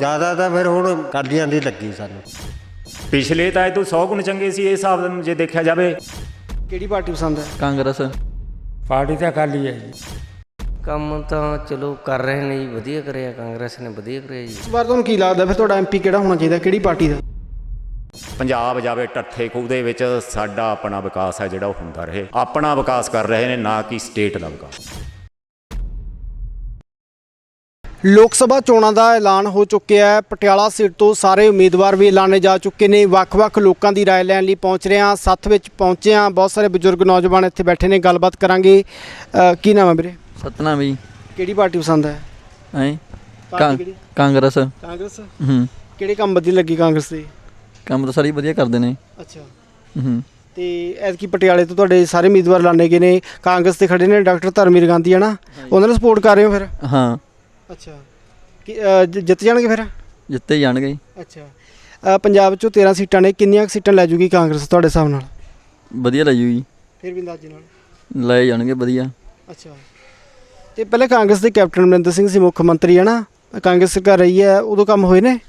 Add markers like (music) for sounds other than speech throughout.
ਜ਼ਿਆਦਾ ਤਾਂ ਫਿਰ ਹੁਣ ਕਾਲੀਆਂ ਦੀ ਲੱਗੀ ਸਾਨੂੰ। ਪਿਛਲੇ ਤਾਂ ਇਹ ਤੋਂ 100 ਗੁਣ ਚੰਗੇ ਸੀ ਇਹ ਹਿਸਾਬ ਨਾਲ ਜੇ ਦੇਖਿਆ ਜਾਵੇ। ਕਿਹੜੀ ਪਾਰਟੀ ਪਸੰਦ ਹੈ? ਕਾਂਗਰਸ। ਪਾਰਟੀ ਤਾਂ ਅਕਾਲੀ ਹੈ ਜੀ। ਕੰਮ ਤਾਂ ਚਲੋ ਕਰ ਰਹੇ ਨੇ ਜੀ ਵਧੀਆ ਕਰਿਆ ਕਾਂਗਰਸ ਨੇ ਵਧੀਆ ਕਰਿਆ ਜੀ। ਇਸ ਵਾਰ ਤੁਹਾਨੂੰ ਕੀ ਲੱਗਦਾ ਫਿਰ ਤੁਹਾਡਾ ਐਮਪੀ ਕਿਹੜਾ ਹੋਣਾ ਚਾਹੀਦਾ ਕਿਹੜੀ ਪਾਰਟੀ ਦਾ? ਪੰਜਾਬ ਜਾਵੇ ਟੱਠੇ ਖੂਹ ਦੇ ਵਿੱਚ ਸਾਡਾ ਆਪਣਾ ਵਿਕਾਸ ਹੈ ਜਿਹੜਾ ਉਹ ਹੁੰਦਾ ਰਹੇ। ਆਪਣਾ ਵਿਕਾਸ ਕਰ ਰਹੇ ਨੇ ਨਾ ਕਿ ਸਟੇਟ ਦਾ ਵਿਕਾਸ। ਲੋਕ ਸਭਾ ਚੋਣਾਂ ਦਾ ਐਲਾਨ ਹੋ ਚੁੱਕਿਆ ਹੈ ਪਟਿਆਲਾ ਸੀਟ ਤੋਂ ਸਾਰੇ ਉਮੀਦਵਾਰ ਵੀ ਐਲਾਨੇ ਜਾ ਚੁੱਕੇ ਨੇ ਵੱਖ-ਵੱਖ ਲੋਕਾਂ ਦੀ رائے ਲੈਣ ਲਈ ਪਹੁੰਚ ਰਹੇ ਹਾਂ ਸੱਥ ਵਿੱਚ ਪਹੁੰਚੇ ਹਾਂ ਬਹੁਤ ਸਾਰੇ ਬਜ਼ੁਰਗ ਨੌਜਵਾਨ ਇੱਥੇ ਬੈਠੇ ਨੇ ਗੱਲਬਾਤ ਕਰਾਂਗੇ ਅ, ਕੀ ਨਾਮ ਹੈ ਵੀਰੇ ਸਤਨਾਮ ਜੀ ਕਿਹੜੀ ਪਾਰਟੀ ਪਸੰਦ ਹੈ ਐ ਪਾਰਟੀ ਕਿਹੜੀ ਕਾਂਗਰਸ ਕਾਂਗਰਸ ਹੂੰ ਕਿਹੜੇ ਕੰਮ ਵਧੀਆ ਲੱਗੀ ਕਾਂਗਰਸ ਦੇ ਕੰਮ ਤਾਂ ਸਾਰੇ ਵਧੀਆ ਕਰਦੇ ਨੇ ਅੱਛਾ ਹੂੰ ਤੇ ਐਤਕੀ ਪਟਿਆਲੇ ਤੋਂ ਤੁਹਾਡੇ ਸਾਰੇ ਉਮੀਦਵਾਰ ਲਾਣੇ ਗਏ ਨੇ ਕਾਂਗਰਸ ਤੇ ਖੜੇ ਨੇ ਡਾਕਟਰ ਧਰਮਵੀਰ ਗਾਂਧੀ ਹੈ ਨਾ ਉਹਨਾਂ ਨੂੰ ਸਪੋਰਟ ਕਰ ਰਹੇ ਹੋ ਫਿਰ ਹਾਂ ਅੱਛਾ। ਕਿ ਅ, ਜ- ਜਿੱਤ ਜਾਣਗੇ ਫਿਰ? ਜਿੱਤੇ ਜਾਣਗੇ ਜੀ। ਅੱਛਾ। ਅ, ਪੰਜਾਬ ਚੋਂ 13 ਸੀਟਾਂ ਨੇ ਕਿੰਨੀਆਂ ਕੁ ਸੀਟਾਂ ਲੈ ਜੂਗੀ ਕਾਂਗਰਸ ਤੁਹਾਡੇ ਹਿਸਾਬ ਨਾਲ? ਵਧੀਆ ਲੱਗੂ ਜੀ ਫਿਰ ਵੀ ਅੰਦਾਜ਼ੇ ਨਾਲ। ਲੈ ਜਾਣਗੇ ਵਧੀਆ। ਅੱਛਾ। ਤੇ ਪਹਿਲੇ ਕਾਂਗਰਸ ਦੇ ਕੈਪਟਨ ਅਮਰਿੰਦਰ ਸਿੰਘ ਸੀ ਮੁੱਖ ਮੰਤਰੀ ਹੈ ਨਾ? ਕਾਂਗਰਸ ਸਰਕਾਰ ਰਹੀ ਹੈ ਉਦੋਂ ਕੰਮ ਹੋਏ ਨੇ?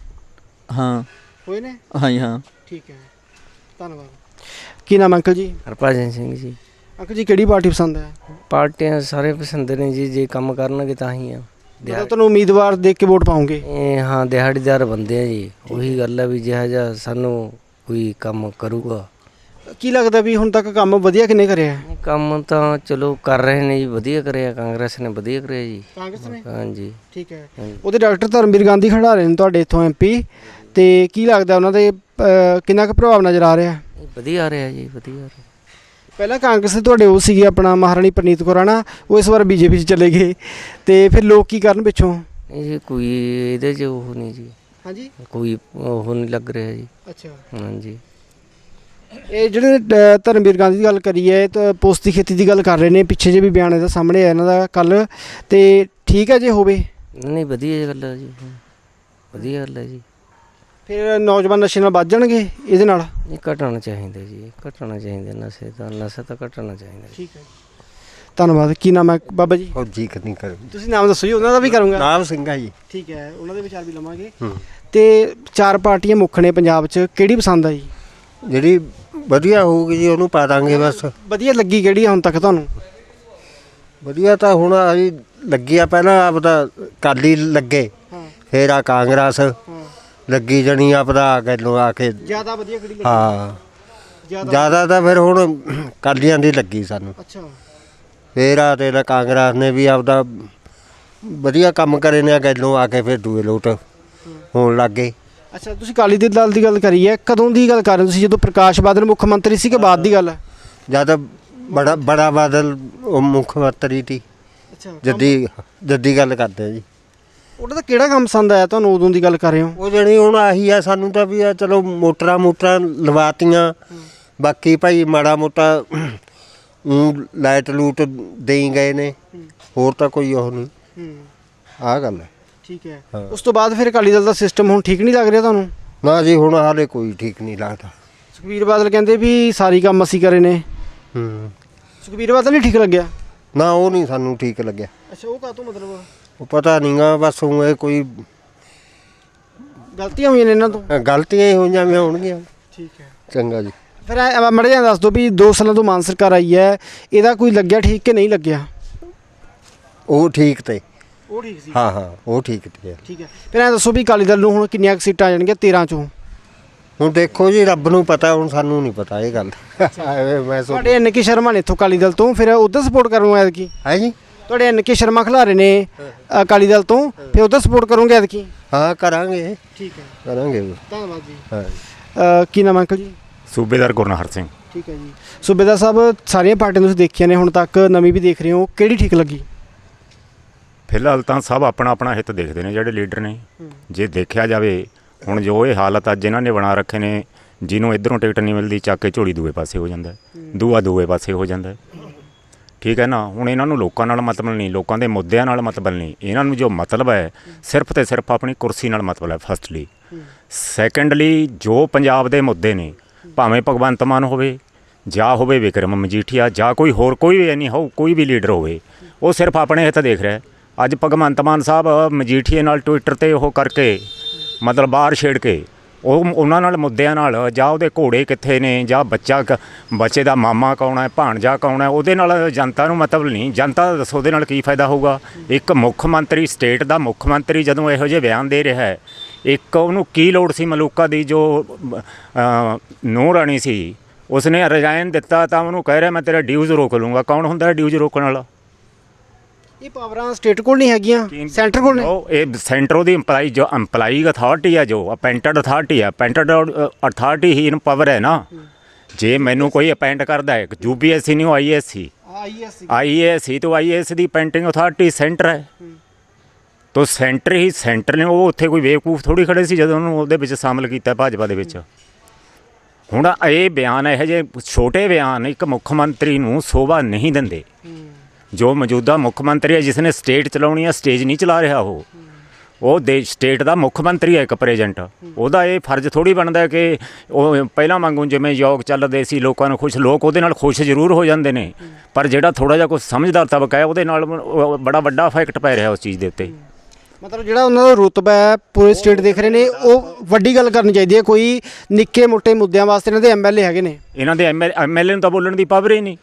ਹਾਂ। ਹੋਏ ਨੇ? ਹਾਂ ਜੀ ਹਾਂ। ਠੀਕ ਹੈ। ਧੰਨਵਾਦ। ਕੀ ਨਾਮ ਅੰਕਲ ਜੀ? ਹਰਭਜਨ ਸਿੰਘ ਜੀ। ਅੰਕਲ ਜੀ ਕਿਹੜੀ ਪਾਰਟੀ ਪਸੰਦ ਹੈ? ਪਾਰਟੀਆਂ ਸਾਰੇ ਪਸੰਦ ਨੇ ਜੀ ਜੇ ਕੰਮ ਕਰਨਗੇ ਤਾਂ ਹੀ ਆ। ਮਤਲਬ ਤੁਹਾਨੂੰ ਉਮੀਦਵਾਰ ਦੇਖ ਕੇ ਵੋਟ ਪਾਉਂਗੇ ਇਹ ਹਾਂ ਦਿਹਾੜੀਦਾਰ ਬੰਦੇ ਆ ਜੀ। ਉਹੀ ਗੱਲ ਹੈ ਵੀ ਜਿਹਾ ਜਿਹਾ ਸਾਨੂੰ ਕੋਈ ਕੰਮ ਕਰੂਗਾ। ਕੀ ਲੱਗਦਾ ਵੀ ਹੁਣ ਤੱਕ ਕੰਮ ਵਧੀਆ ਕਿੰਨੇ ਕਰਿਆ? ਹੈ? ਕੰਮ ਤਾਂ ਚਲੋ ਕਰ ਰਹੇ ਨੇ ਜੀ ਵਧੀਆ ਕਰਿਆ। ਕਾਂਗਰਸ ਨੇ ਵਧੀਆ ਕਰਿਆ ਜੀ। ਕਾਂਗਰਸ ਨੇ? ਹਾਂਜੀ। ਠੀਕ ਹੈ। ਉਹਦੇ ਡਾਕਟਰ ਧਰਮਵੀਰ ਗਾਂਧੀ ਖੜਾ ਰਹੇ ਨੇ ਤੁਹਾਡੇ ਇੱਥੋਂ ਐਮਪੀ ਤੇ ਕੀ ਲੱਗਦਾ ਉਹਨਾਂ ਦੇ ਕਿੰਨਾ ਕੁ ਪ੍ਰਭਾਵ ਨਜ਼ਰ ਆ ਰਿਹਾ? ਇਹ ਵਧੀਆ ਆ ਰਿਹਾ ਜੀ ਵਧੀਆ ਰਿਹਾ। ਪਹਿਲਾਂ ਕਾਂਗਰਸ ਦੇ ਤੁਹਾਡੇ ਉਹ ਸੀਗੇ ਆਪਣਾ ਮਹਾਰਾਣੀ ਪ੍ਰਨੀਤ ਕੌਰ ਨਾ ਉਹ ਇਸ ਵਾਰ ਬੀਜੇਪੀ 'ਚ ਚਲੇ ਗਏ। ਤੇ ਫਿਰ ਲੋਕ ਕੀ ਕਰਨ ਪਿੱਛੋਂ? ਇਹ ਜੀ ਕੋਈ ਇਹਦੇ 'ਚ ਉਹ ਨਹੀਂ ਜੀ। ਹਾਂਜੀ? ਕੋਈ ਉਹ ਨਹੀਂ ਲੱਗ ਰਿਹਾ ਜੀ। ਅੱਛਾ। ਹਾਂਜੀ। ਇਹ ਜਿਹੜੇ ਧਰਮਵੀਰ ਗਾਂਧੀ ਦੀ ਗੱਲ ਕਰੀ ਹੈ ਤਾਂ ਪੋਸਤ ਦੀ ਖੇਤੀ ਦੀ ਗੱਲ ਕਰ ਰਹੇ ਨੇ। ਪਿੱਛੇ ਜੇ ਵੀ ਬਿਆਨ ਇਹਦਾ ਸਾਹਮਣੇ ਆਇਆ ਇਹਨਾਂ ਦਾ ਕੱਲ ਤੇ ਠੀਕ ਹੈ ਜੇ ਹੋਵੇ? ਨਹੀਂ ਵਧੀਆ ਗੱਲ ਹੈ ਜੀ। ਵਧੀਆ ਗੱਲ ਹੈ ਜੀ। ਫਿਰ ਨੌਜਵਾਨ ਨਸ਼ੇ ਨਾਲ ਵੱਧ ਜਾਣਗੇ ਇਹਦੇ ਨਾਲ? ਇਹ ਘਟਣਾ ਚਾਹੀਦਾ ਜੀ ਘਟਣਾ ਚਾਹੀਦਾ ਨਸ਼ੇ ਤਾਂ ਨਸ਼ਾ ਤਾਂ ਘਟਣਾ ਚਾਹੀਦਾ ਠੀਕ ਹੈ ਧੰਨਵਾਦ। ਕੀ ਨਾਮ ਹੈ ਬਾਬਾ ਜੀ? ਫੌਜੀ ਨਹੀਂ ਕਰ ਤੁਸੀਂ ਨਾਮ ਦੱਸੋ ਜੀ ਉਹਨਾਂ ਦਾ ਵੀ ਕਰੂੰਗਾ। ਨਾਮ ਸਿੰਘ ਜੀ। ਠੀਕ ਹੈ ਉਹਨਾਂ ਦੇ ਵਿਚਾਰ ਵੀ ਲਵਾਂਗੇ। ਤੇ ਚਾਰ ਪਾਰਟੀਆਂ ਮੁੱਖ ਨੇ ਪੰਜਾਬ 'ਚ ਕਿਹੜੀ ਪਸੰਦ ਆ ਜੀ? ਜਿਹੜੀ ਵਧੀਆ ਹੋਊਗੀ ਜੀ ਉਹਨੂੰ ਪਾ ਦਾਂਗੇ ਬਸ। ਵਧੀਆ ਲੱਗੀ ਕਿਹੜੀ ਆ ਹੁਣ ਤੱਕ ਤੁਹਾਨੂੰ? ਵਧੀਆ ਤਾਂ ਹੁਣ ਅਸੀਂ ਲੱਗੀ ਆ ਪਹਿਲਾਂ ਆਪਦਾ ਕਾਲੀ ਲੱਗੇ ਹਾਂ। ਫੇਰ ਆ ਕਾਂਗਰਸ। ਹਾਂ। ਲੱਗੀ ਜਣੀ ਆਪਦਾ ਆ ਕੇ ਨੂੰ ਆ ਕੇ। ਜ਼ਿਆਦਾ ਵਧੀਆ ਕਿਹੜੀ ਲੱਗੀ? ਹਾਂ। ਜ਼ਿਆਦਾ ਜ਼ਿਆਦਾ ਤਾਂ ਫਿਰ ਹੁਣ ਕਾਲੀਆਂ ਦੀ ਲੱਗੀ ਸਾਨੂੰ। ਅੱਛਾ। ਫੇਰ ਆ ਤੇ ਕਾਂਗਰਸ ਨੇ ਵੀ ਆਪਦਾ ਵਧੀਆ ਕੰਮ ਕਰੇ ਨੇ ਗੱਲੋਂ ਆ ਕੇ ਫਿਰ ਦੂਏ ਲੋਟ ਹੋਣ ਲੱਗ ਗਏ। ਅੱਛਾ ਤੁਸੀਂ ਕਾਲੀ ਦੇ ਦਲ ਦੀ ਗੱਲ ਕਰੀ ਹੈ। ਕਦੋਂ ਦੀ ਗੱਲ ਕਰ ਰਹੇ ਹੋ ਤੁਸੀਂ? ਜਦੋਂ ਪ੍ਰਕਾਸ਼ ਬਾਦਲ ਮੁੱਖ ਮੰਤਰੀ ਸੀ ਕਿ ਬਾਅਦ ਦੀ ਗੱਲ ਹੈ? ਜਦ ਬੜਾ ਬੜਾ ਬਾਦਲ ਉਹ ਮੁੱਖ ਮੰਤਰੀ ਸੀ। ਅੱਛਾ। ਜੱਦੀ ਜੱਦੀ ਗੱਲ ਕਰਦੇ ਆ ਜੀ। ਉਹਦਾ ਤਾਂ ਕਿਹੜਾ ਕੰਮ ਪਸੰਦ ਆਇਆ ਤੁਹਾਨੂੰ ਉਦੋਂ ਦੀ ਗੱਲ ਕਰ ਰਹੇ ਹੋ? ਉਹ ਜਣੀ ਹੁਣ ਆਹੀ ਆ ਸਾਨੂੰ ਤਾਂ ਵੀ ਆ ਚਲੋ ਮੋਟਰਾਂ ਮੋਟਰਾਂ ਲਵਾਤੀਆਂ। ਬਾਕੀ ਭਾਈ ਮਾੜਾ ਮੋਟਾ ਲਾਈਟ ਲੂਟ ਦੇਈ ਗਏ ਨੇ। ਹੋਰ ਤਾਂ ਕੋਈ ਉਹ ਨਹੀਂ। ਆਹ ਗੱਲ ਹੈ। ਠੀਕ ਹੈ। ਉਸ ਤੋਂ ਬਾਅਦ ਫਿਰ ਅਕਾਲੀ ਦਲ ਦਾ ਸਿਸਟਮ ਹੁਣ ਠੀਕ ਨਹੀਂ ਲੱਗ ਰਿਹਾ ਤੁਹਾਨੂੰ? ਨਾ ਜੀ ਹੁਣ ਹਾਲੇ ਕੋਈ ਠੀਕ ਨਹੀਂ ਲੱਗਦਾ। ਸੁਖਬੀਰ ਬਾਦਲ ਕਹਿੰਦੇ ਵੀ ਸਾਰੀ ਕੰਮ ਅਸੀਂ ਕਰੇ ਨੇ। ਹੂੰ। ਸੁਖਬੀਰ ਬਾਦਲ ਨਹੀਂ ਠੀਕ ਲੱਗਿਆ? ਨਾ ਉਹ ਨਹੀਂ ਸਾਨੂੰ ਠੀਕ ਲੱਗਿਆ। ਅੱਛਾ ਉਹ ਕਾਹਤੋਂ ਮਤਲਬ? ਉਹ ਪਤਾ ਨਹੀਂਗਾ ਬਸ ਉਹ ਇਹ ਕੋਈ ਗਲਤੀਆਂ ਹੋਈਆਂ ਨੇ ਇਹਨਾਂ ਤੋਂ? ਗਲਤੀਆਂ ਹੀ ਹੋਈਆਂ ਵੀ ਹੋਣਗੀਆਂ। ਠੀਕ ਹੈ। ਚੰਗਾ ਜੀ। ਫਿਰ ਮੜੇ ਜਾਂ ਦੱਸ ਦਿਓ ਵੀ 2 ਸਾਲਾਂ ਤੋਂ ਮਾਨ ਸਰਕਾਰ ਆਈ ਹੈ ਇਹਦਾ ਕੋਈ ਲੱਗਿਆ ਠੀਕ ਕਿ ਨਹੀਂ ਲੱਗਿਆ? ਉਹ ਠੀਕ ਤੇ। ਉਹ ਠੀਕ ਸੀ। ਹਾਂ ਹਾਂ ਉਹ ਠੀਕ ਤੇ ਠੀਕ ਹੈ। ਫਿਰ ਐਂ ਦੱਸੋ ਵੀ ਅਕਾਲੀ ਦਲ ਨੂੰ ਹੁਣ ਕਿੰਨੀਆਂ ਕੁ ਸੀਟਾਂ ਆ ਜਾਣਗੀਆਂ 13 ਚੋਂ? ਹੁਣ ਦੇਖੋ ਜੀ ਰੱਬ ਨੂੰ ਪਤਾ ਹੁਣ ਸਾਨੂੰ ਨਹੀਂ ਪਤਾ ਇਹ ਗੱਲ। ਐਵੇਂ ਮੈਂ ਤੁਹਾਡੇ ਸ਼ਰਮਾ ਨੇ ਇੱਥੋਂ ਅਕਾਲੀ ਦਲ ਤੋਂ ਫਿਰ ਉਧਰ ਸਪੋਰਟ ਕਰੂੰਗਾ ਐਤਕੀ ਹੈ ਜੀ? ਤੁਹਾਡੇ ਐਨ ਕੇ ਸ਼ਰਮਾ ਖਿਲਾਰੇ ਨੇ ਅਕਾਲੀ ਦਲ ਤੋਂ ਫਿਰ ਉਧਰ ਸਪੋਰਟ ਕਰੋਗੇ ਐਤਕੀ? ਹਾਂ ਕਰਾਂਗੇ। ਠੀਕ ਹੈ। ਕਰਾਂਗੇ। ਧੰਨਵਾਦ ਜੀ। ਹਾਂ। ਅ, ਕੀ ਨਾਮ ਹੈ ਅੰਕਲ ਜੀ? ਸੂਬੇਦਾਰ ਗੁਰਨਹਰ ਸਿੰਘ। ਠੀਕ ਹੈ ਜੀ। ਸੂਬੇਦਾਰ ਸਾਹਿਬ ਸਾਰੀਆਂ ਪਾਰਟੀਆਂ ਤੁਸੀਂ ਦੇਖੀਆਂ ਨੇ ਹੁਣ ਤੱਕ ਨਵੀਂ ਵੀ ਦੇਖ ਰਹੇ ਹੋ ਕਿਹੜੀ ਠੀਕ ਲੱਗੀ? ਫਿਲਹਾਲ ਤਾਂ ਸਭ ਆਪਣਾ ਆਪਣਾ ਹਿੱਤ ਦੇਖਦੇ ਨੇ ਜਿਹੜੇ ਲੀਡਰ ਨੇ। ਜੇ ਦੇਖਿਆ ਜਾਵੇ ਹੁਣ ਜੋ ਇਹ ਹਾਲਤ ਅੱਜ ਇਹਨਾਂ ਨੇ ਬਣਾ ਰੱਖੇ ਨੇ ਜਿਹਨੂੰ ਇਧਰੋਂ ਟਿਕਟ ਨਹੀਂ ਮਿਲਦੀ ਚੱਕ ਕੇ ਝੋਲੀ ਦੂਏ ਪਾਸੇ ਹੋ ਜਾਂਦਾ ਹੈ। ਦੂਆ ਦੂਏ ਪਾਸੇ ਹੋ ਜਾਂਦਾ ਹੈ। ਠੀਕ ਹੈ ਨਾ? ਹੁਣ ਇਹਨਾਂ ਨੂੰ ਲੋਕਾਂ ਨਾਲ ਮਤਲਬ ਨਹੀਂ ਲੋਕਾਂ ਦੇ ਮੁੱਦਿਆਂ ਨਾਲ ਮਤਲਬ ਨਹੀਂ। ਇਹਨਾਂ ਨੂੰ ਜੋ ਮਤਲਬ ਹੈ ਸਿਰਫ ਤੇ ਸਿਰਫ ਆਪਣੀ ਕੁਰਸੀ ਨਾਲ ਮਤਲਬ ਹੈ ਫਸਟਲੀ ਸੈਕੰਡਲੀ ਜੋ ਪੰਜਾਬ ਦੇ ਮੁੱਦੇ ਨੇ ਭਾਵੇਂ ਭਗਵੰਤ ਮਾਨ ਹੋਵੇ ਜਾਂ ਹੋਵੇ ਵਿਕਰਮ ਮਜੀਠੀਆ ਜਾਂ ਕੋਈ ਹੋਰ ਕੋਈ ਵੀ ਨਹੀਂ ਹੋ ਕੋਈ ਵੀ ਲੀਡਰ ਹੋਵੇ ਉਹ ਸਿਰਫ ਆਪਣੇ ਹਿੱਤ ਦੇਖ ਰਿਹਾ। ਅੱਜ ਭਗਵੰਤ ਮਾਨ ਸਾਹਿਬ ਮਜੀਠੀਏ ਨਾਲ ਟਵਿੱਟਰ ਤੇ ਉਹ ਕਰਕੇ ਮਤਲਬ ਬਾਹਰ ਛੇੜ ਕੇ ਉਹ ਉਹਨਾਂ ਨਾਲ ਮੁੱਦਿਆਂ ਨਾਲ, ਜਾਂ ਉਹਦੇ ਘੋੜੇ ਕਿੱਥੇ ਨੇ, ਜਾਂ ਬੱਚਾ ਕ- ਬੱਚੇ ਦਾ ਮਾਮਾ ਕੌਣ ਹੈ, ਭਾਣਜਾ ਕੌਣ ਹੈ, ਉਹਦੇ ਨਾਲ ਜਨਤਾ ਨੂੰ ਮਤਲਬ ਨਹੀਂ, ਜਨਤਾ ਦਾ ਦੱਸੋ ਉਹਦੇ ਨਾਲ ਕੀ ਫਾਇਦਾ ਹੋਊਗਾ? ਇੱਕ ਮੁੱਖ ਮੰਤਰੀ, ਸਟੇਟ ਦਾ ਮੁੱਖ ਮੰਤਰੀ ਜਦੋਂ ਇਹੋ ਜਿਹੇ ਬਿਆਨ ਦੇ ਰਿਹਾ ਹੈ, ਇੱਕ ਉਹਨੂੰ ਕੀ ਲੋੜ ਸੀ ਮਲੂਕਾ ਦੀ ਜੋ ਨੂੰਹ ਰਾਣੀ ਸੀ? ਉਸਨੇ ਰਜਾਇਨ ਦਿੱਤਾ ਤਾਂ ਉਹਨੂੰ ਕਹਿ ਰਿਹਾ, ਮੈਂ ਤੇਰਾ ਡਿਊਜ਼ ਰੋਕ ਲੂੰਗਾ ਕੌਣ ਹੁੰਦਾ ਡਿਊਜ਼ ਰੋਕਣ ਵਾਲਾ? ਇਹ ਪਾਵਰਾਂ ਸਟੇਟ ਕੋਲ ਨਹੀਂ ਹੈਗੀਆਂ ਸੈਂਟਰ ਕੋਲ ਨੇ। ਉਹ ਇਹ ਸੈਂਟਰ ਦੀ EMPLOYE ਜੋ EMPLOYE ਅਥਾਰਟੀ ਹੈ ਜੋ ਅਪੈਂਟਡ ਅਥਾਰਟੀ ਹੈ ਅਪੈਂਟਡ ਅਥਾਰਟੀ ਹੀ ਇਨ ਪਾਵਰ ਹੈ ਨਾ। ਜੇ ਮੈਨੂੰ ਕੋਈ ਅਪੈਂਟ ਕਰਦਾ ਹੈ ਯੂਪੀਐਸਸੀ ਨਹੀਂ ਆਈਐਸ ਸੀ। ਆਈਐਸ ਆਈਏਐਸ ਸੀ। ਤਾਂ ਆਈਏਐਸ ਦੀ ਪੈਂਟਿੰਗ ਅਥਾਰਟੀ ਸੈਂਟਰ ਹੈ। ਤੋ ਸੈਂਟਰ ਹੀ ਸੈਂਟਰ ਨੇ ਉਹ ਉੱਥੇ ਕੋਈ ਬੇਵਕੂਫ ਥੋੜੀ ਖੜੇ ਸੀ ਜਦੋਂ ਉਹਨੂੰ ਉਹਦੇ ਵਿੱਚ ਸ਼ਾਮਲ ਕੀਤਾ ਭਾਜਪਾ ਦੇ ਵਿੱਚ। ਹੁਣ ਇਹ ਬਿਆਨ ਇਹ ਜੇ ਛੋਟੇ ਬਿਆਨ ਇੱਕ ਮੁੱਖ ਮੰਤਰੀ ਨੂੰ ਸੋਭਾ ਨਹੀਂ ਦਿੰਦੇ। ਜੋ ਮੌਜੂਦਾ ਮੁੱਖ ਮੰਤਰੀ ਹੈ ਜਿਸ ਨੇ ਸਟੇਟ ਚਲਾਉਣੀ ਹੈ ਸਟੇਜ ਨਹੀਂ ਚਲਾ ਰਿਹਾ ਉਹ। ਉਹ ਦੇਸ਼ ਸਟੇਟ ਦਾ ਮੁੱਖ ਮੰਤਰੀ ਹੈ ਇੱਕ ਪ੍ਰੈਜ਼ੈਂਟ ਉਹਦਾ ਇਹ ਫਰਜ਼ ਥੋੜੀ ਬਣਦਾ ਕਿ ਉਹ ਪਹਿਲਾਂ ਵਾਂਗੂ ਜਿਵੇਂ ਯੋਗ ਚੱਲਦੇ ਸੀ, ਲੋਕਾਂ ਨੂੰ ਖੁਸ਼, ਲੋਕ ਉਹਦੇ ਨਾਲ ਖੁਸ਼ ਜ਼ਰੂਰ ਹੋ ਜਾਂਦੇ ਨੇ। ਪਰ ਜਿਹੜਾ ਥੋੜਾ ਜਿਹਾ ਕੋਈ ਸਮਝਦਾਰ ਤਬਕਾ ਹੈ, ਉਹਦੇ ਨਾਲ ਬੜਾ ਵੱਡਾ ਇਫੈਕਟ ਪੈ ਰਿਹਾ ਉਸ ਚੀਜ਼ ਦੇ ਉੱਤੇ। ਮਤਲਬ ਜਿਹੜਾ ਉਹਨਾਂ ਦਾ ਰੁਤਬਾ ਹੈ ਪੂਰੇ ਸਟੇਟ ਦੇਖ ਰਹੇ ਨੇ ਉਹ ਵੱਡੀ ਗੱਲ ਕਰਨੀ ਚਾਹੀਦੀ ਹੈ ਕੋਈ ਨਿੱਕੇ ਮੋਟੇ ਮੁੱਦਿਆਂ ਵਾਸਤੇ ਇਹਨਾਂ ਦੇ ਐਮਐਲਏ ਹੈਗੇ ਨੇ। ਇਹਨਾਂ ਦੇ ਐਮਐਲਏ ਨੂੰ ਤਾਂ ਬੋਲਣ ਦੀ ਪਾਵਰ ਹੀ ਨਹੀਂ।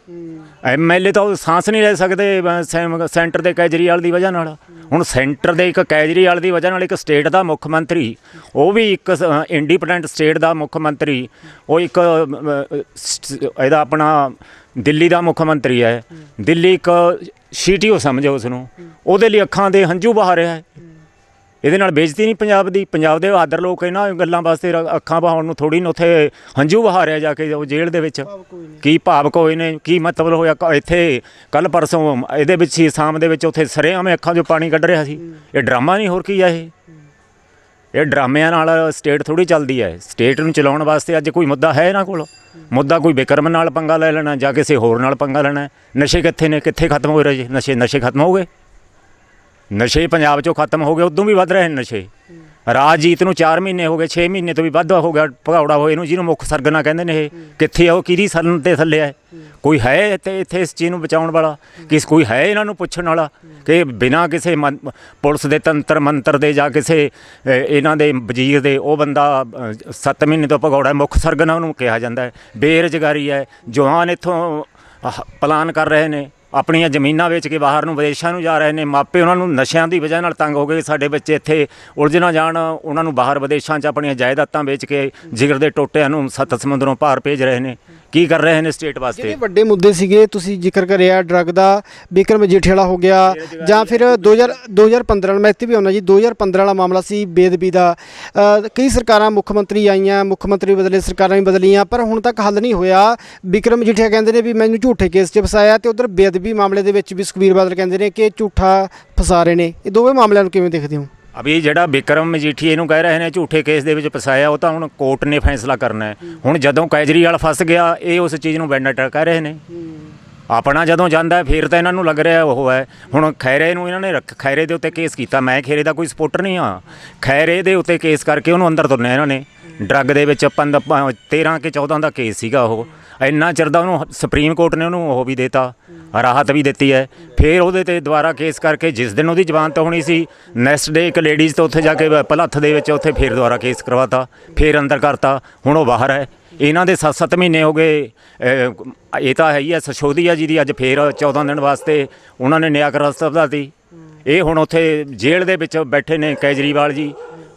ਐਮਐਲਏ ਤਾਂ ਉਹ ਸਾਂਸ ਨਹੀਂ ਲੈ ਸਕਦੇ ਅਹ, ਸੈਂਟਰ ਦੇ ਕੇਜਰੀਵਾਲ ਦੀ ਵਜ੍ਹਾ ਨਾਲ। ਹੁਣ ਸੈਂਟਰ ਦੇ ਇੱਕ ਕੇਜਰੀਵਾਲ ਦੀ ਵਜ੍ਹਾ ਨਾਲ ਇੱਕ ਸਟੇਟ ਦਾ ਮੁੱਖ ਮੰਤਰੀ ਉਹ ਵੀ ਇੱਕ ਇੰਡੀਪੈਂਡੈਂਟ ਸਟੇਟ ਦਾ ਮੁੱਖ ਮੰਤਰੀ ਉਹ ਇੱਕ ਇਹਦਾ ਆਪਣਾ ਦਿੱਲੀ ਦਾ ਮੁੱਖ ਮੰਤਰੀ ਹੈ। ਦਿੱਲੀ ਇੱਕ ਸੀਟੀਓ ਸਮਝੋ ਉਸ ਨੂੰ ਉਹਦੇ ਲਈ ਅੱਖਾਂ ਦੇ ਹੰਝੂ ਬਹਾ ਰਿਹਾ ਹੈ। ਇਹਦੇ ਨਾਲ ਬੇਇੱਜ਼ਤੀ ਨਹੀਂ ਪੰਜਾਬ ਦੀ। ਪੰਜਾਬ ਦੇ ਆਦਰ ਲੋਕ ਇਹਨਾਂ ਗੱਲਾਂ ਵਾਸਤੇ ਅੱਖਾਂ ਬਹਾਉਣ ਨੂੰ ਥੋੜੀ ਨੂੰ ਉੱਥੇ ਹੰਝੂ ਬਹਾਰਿਆ ਜਾ ਕੇ ਉਹ ਜੇਲ੍ਹ ਦੇ ਵਿੱਚ। ਕੀ ਭਾਵਕ ਹੋਏ ਨੇ ਕੀ ਮਤਲਬ ਹੋਇਆ ਇੱਥੇ ਕੱਲ ਪਰਸੋਂ ਇਹਦੇ ਵਿੱਚ ਹੀ ਸ਼ਾਮ ਦੇ ਵਿੱਚ ਉੱਥੇ ਸਰੇਆਮ ਅੱਖਾਂ 'ਚੋਂ ਪਾਣੀ ਕੱਢ ਰਿਹਾ ਸੀ। ਇਹ ਡਰਾਮਾ ਨਹੀਂ ਹੋਰ ਕੀ ਆ ਇਹ। ਇਹ ਡਰਾਮਿਆਂ ਨਾਲ ਸਟੇਟ ਥੋੜੀ ਚੱਲਦੀ ਹੈ। ਸਟੇਟ ਨੂੰ ਚਲਾਉਣ ਵਾਸਤੇ ਅੱਜ ਕੋਈ ਮੁੱਦਾ ਹੈ ਇਹਨਾਂ ਕੋਲ? ਮੁੱਦਾ ਕੋਈ ਵਿਕਰਮ ਨਾਲ ਪੰਗਾ ਲੈ ਲੈਣਾ ਜਾਂ ਕਿਸੇ ਹੋਰ ਨਾਲ ਪੰਗਾ ਲੈਣਾ ਨਸ਼ੇ ਕਿੱਥੇ ਨੇ? ਕਿੱਥੇ ਖਤਮ ਹੋ ਰਹੇ ਜੀ? ਨਸ਼ੇ ਨਸ਼ੇ ਖਤਮ ਹੋ ਗਏ ਨਸ਼ੇ ਪੰਜਾਬ 'ਚੋਂ ਖਤਮ ਹੋ ਗਏ, ਉਦੋਂ ਵੀ ਵੱਧ ਰਹੇ ਨੇ ਨਸ਼ੇ। ਰਾਜਜੀਤ ਨੂੰ 4 ਮਹੀਨੇ ਹੋ ਗਏ 6 ਮਹੀਨੇ ਤੋਂ ਵੀ ਵੱਧ ਹੋ ਗਿਆ ਭਗੌੜਾ ਹੋਏ ਨੂੰ ਜਿਹਨੂੰ ਮੁੱਖ ਸਰਗਨਾ ਕਹਿੰਦੇ ਨੇ ਇਹ। ਕਿੱਥੇ ਆ ਉਹ? ਕਿਹਦੀ ਸਰਨ ਤੇ ਥੱਲੇ ਹੈ। ਕੋਈ ਹੈ ਤੇ ਇੱਥੇ ਇਸ ਚੀਜ਼ ਨੂੰ ਬਚਾਉਣ ਵਾਲਾ? ਕਿਸ ਕੋਈ ਹੈ ਇਹਨਾਂ ਨੂੰ ਪੁੱਛਣ ਵਾਲਾ? ਕਿ ਬਿਨਾਂ ਕਿਸੇ ਪੁਲਿਸ ਦੇ ਤੰਤਰ ਮੰਤਰ ਦੇ ਜਾਂ ਕਿਸੇ ਇਹਨਾਂ ਦੇ ਵਜ਼ੀਰ ਦੇ ਉਹ ਬੰਦਾ 7 ਮਹੀਨੇ ਤੋਂ ਭਗੌੜਾ ਮੁੱਖ ਸਰਗਨਾ ਉਹਨੂੰ ਕਿਹਾ ਜਾਂਦਾ ਹੈ। ਬੇਰੁਜ਼ਗਾਰੀ ਹੈ ਜਵਾਨ ਇੱਥੋਂ ਪਲਾਨ ਕਰ ਰਹੇ ਨੇ। ਆਪਣੀਆਂ ਜ਼ਮੀਨਾਂ ਵੇਚ ਕੇ ਬਾਹਰ ਨੂੰ ਵਿਦੇਸ਼ਾਂ ਨੂੰ ਜਾ ਰਹੇ ਨੇ, ਮਾਪੇ ਉਹਨਾਂ ਨੂੰ ਨਸ਼ਿਆਂ ਦੀ ਵਜ੍ਹਾ ਨਾਲ ਤੰਗ ਹੋ ਗਏ ਸਾਡੇ ਬੱਚੇ ਇੱਥੇ ਉਲਝ ਨਾ ਜਾਣ, ਉਹਨਾਂ ਨੂੰ ਬਾਹਰ ਵਿਦੇਸ਼ਾਂ 'ਚ ਆਪਣੀਆਂ ਜਾਇਦਾਦਾਂ ਵੇਚ ਕੇ ਜਿਗਰ ਦੇ ਟੋਟਿਆਂ ਨੂੰ ਸੱਤ ਸਮੁੰਦਰੋਂ ਪਾਰ ਭੇਜ ਰਹੇ ਨੇ। ਕੀ ਕਰ ਰਹੇ ਨੇ ਸਟੇਟ ਵਾਸਤੇ? ਜਿਹੜੇ ਵੱਡੇ ਮੁੱਦੇ ਸੀਗੇ ਤੁਸੀਂ ਜ਼ਿਕਰ ਕਰਿਆ ਡਰੱਗ ਦਾ ਬਿਕਰਮ ਮਜੀਠੀਆਲਾ ਹੋ ਗਿਆ ਜਾਂ ਫਿਰ 2000 2015 ਵਾਲਾ ਮੈਂ ਇੱਥੇ ਵੀ ਆਉਣਾ ਜੀ 2015 ਵਾਲਾ ਮਾਮਲਾ ਸੀ ਬੇਦਬੀ ਦਾ। ਅ, ਕਈ ਸਰਕਾਰਾਂ ਮੁੱਖ ਮੰਤਰੀ ਆਈਆਂ ਮੁੱਖ ਮੰਤਰੀ ਬਦਲੇ ਸਰਕਾਰਾਂ ਵੀ ਬਦਲੀਆਂ ਪਰ ਹੁਣ ਤੱਕ ਹੱਲ ਨਹੀਂ ਹੋਇਆ। ਬਿਕਰਮ ਮਜੀਠੀਆ ਕਹਿੰਦੇ ਨੇ ਵੀ ਮੈਨੂੰ ਝੂਠੇ ਕੇਸ 'ਚ ਫਸਾਇਆ ਤੇ ਉਧਰ ਬੇਦਬੀ ਮਾਮਲੇ ਦੇ ਵਿੱਚ ਵੀ ਸੁਖਬੀਰ ਬਾਦਲ ਕਹਿੰਦੇ ਨੇ ਕਿ ਝੂਠਾ ਫਸਾ ਰਹੇ ਨੇ। ਇਹ ਦੋਵੇਂ ਮਾਮਲਿਆਂ ਨੂੰ ਕਿਵੇਂ ਦੇਖਦੇ ਹੋ? ਅਭੀ ਜਿਹੜਾ ਵਿਕਰਮ ਮਜੀਠੀ ਇਹਨੂੰ ਕਹਿ ਰਹੇ ਨੇ ਝੂਠੇ ਕੇਸ ਦੇ ਵਿੱਚ ਫਸਾਇਆ ਉਹ ਤਾਂ ਹੁਣ ਕੋਰਟ ਨੇ ਫੈਸਲਾ ਕਰਨਾ ਹੈ। ਹੁਣ ਜਦੋਂ ਕੇਜਰੀਵਾਲ ਫਸ ਗਿਆ ਇਹ ਉਸ ਚੀਜ਼ ਨੂੰ ਵੈਂਡੇਟਾ ਕਹਿ ਰਹੇ ਨੇ। ਆਪਣਾ ਜਦੋਂ ਜਾਂਦਾ ਫਿਰ ਤਾਂ ਇਹਨਾਂ ਨੂੰ ਲੱਗ ਰਿਹਾ ਉਹ ਹੈ। ਹੁਣ ਖੈਰੇ ਨੂੰ ਇਹਨਾਂ ਨੇ ਰੱਖ ਖੈਰੇ ਦੇ ਉੱਤੇ ਕੇਸ ਕੀਤਾ। ਮੈਂ ਖੈਰੇ ਦਾ ਕੋਈ ਸਪੋਰਟਰ ਨਹੀਂ ਆ ਖੈਰੇ ਦੇ ਉੱਤੇ ਕੇਸ ਕਰਕੇ ਉਹਨੂੰ ਅੰਦਰ ਤੁਰਨਾ ਇਹਨਾਂ ਨੇ। ਡਰੱਗ ਦੇ ਵਿੱਚ ਪੰਦ 13 ਕੇ 14 ਦਾ ਕੇਸ ਸੀਗਾ ਉਹ। ਇੰਨਾ ਚਿਰ ਦਾ ਉਹਨੂੰ ਸੁਪਰੀਮ ਕੋਰਟ ਨੇ ਉਹਨੂੰ ਉਹ ਵੀ ਦਿੱਤਾ, ਰਾਹਤ ਵੀ ਦਿੱਤੀ ਹੈ। ਫਿਰ ਉਹਦੇ ਤੇ ਦੁਬਾਰਾ ਕੇਸ ਕਰਕੇ ਜਿਸ ਦਿਨ ਉਹਦੀ ਜ਼ਮਾਨਤ ਹੋਣੀ ਸੀ ਨੈਕਸਟ ਡੇ ਇੱਕ ਲੇਡੀਜ਼ ਤੋਂ ਉੱਥੇ ਜਾ ਕੇ ਭਲੱਥ ਦੇ ਵਿੱਚ ਉੱਥੇ ਫਿਰ ਦੁਬਾਰਾ ਕੇਸ ਕਰਵਾਤਾ, ਫਿਰ ਅੰਦਰ ਕਰਤਾ, ਹੁਣ ਉਹ ਬਾਹਰ ਹੈ। ਇਹਨਾਂ ਦੇ 7-7 ਮਹੀਨੇ ਹੋ ਗਏ ਇਹ ਤਾਂ ਹੈ ਹੀ ਹੈ ਸਸ਼ੋਦੀਆ ਜੀ ਦੀ ਅੱਜ ਫੇਰ 14 ਦਿਨ ਵਾਸਤੇ ਉਹਨਾਂ ਨੇ ਨਿਆਂ ਰਸਤਾ ਵਧਾਤੀ ਇਹ ਹੁਣ ਉੱਥੇ ਜੇਲ੍ਹ ਦੇ ਵਿੱਚ ਬੈਠੇ ਨੇ ਕੇਜਰੀਵਾਲ ਜੀ,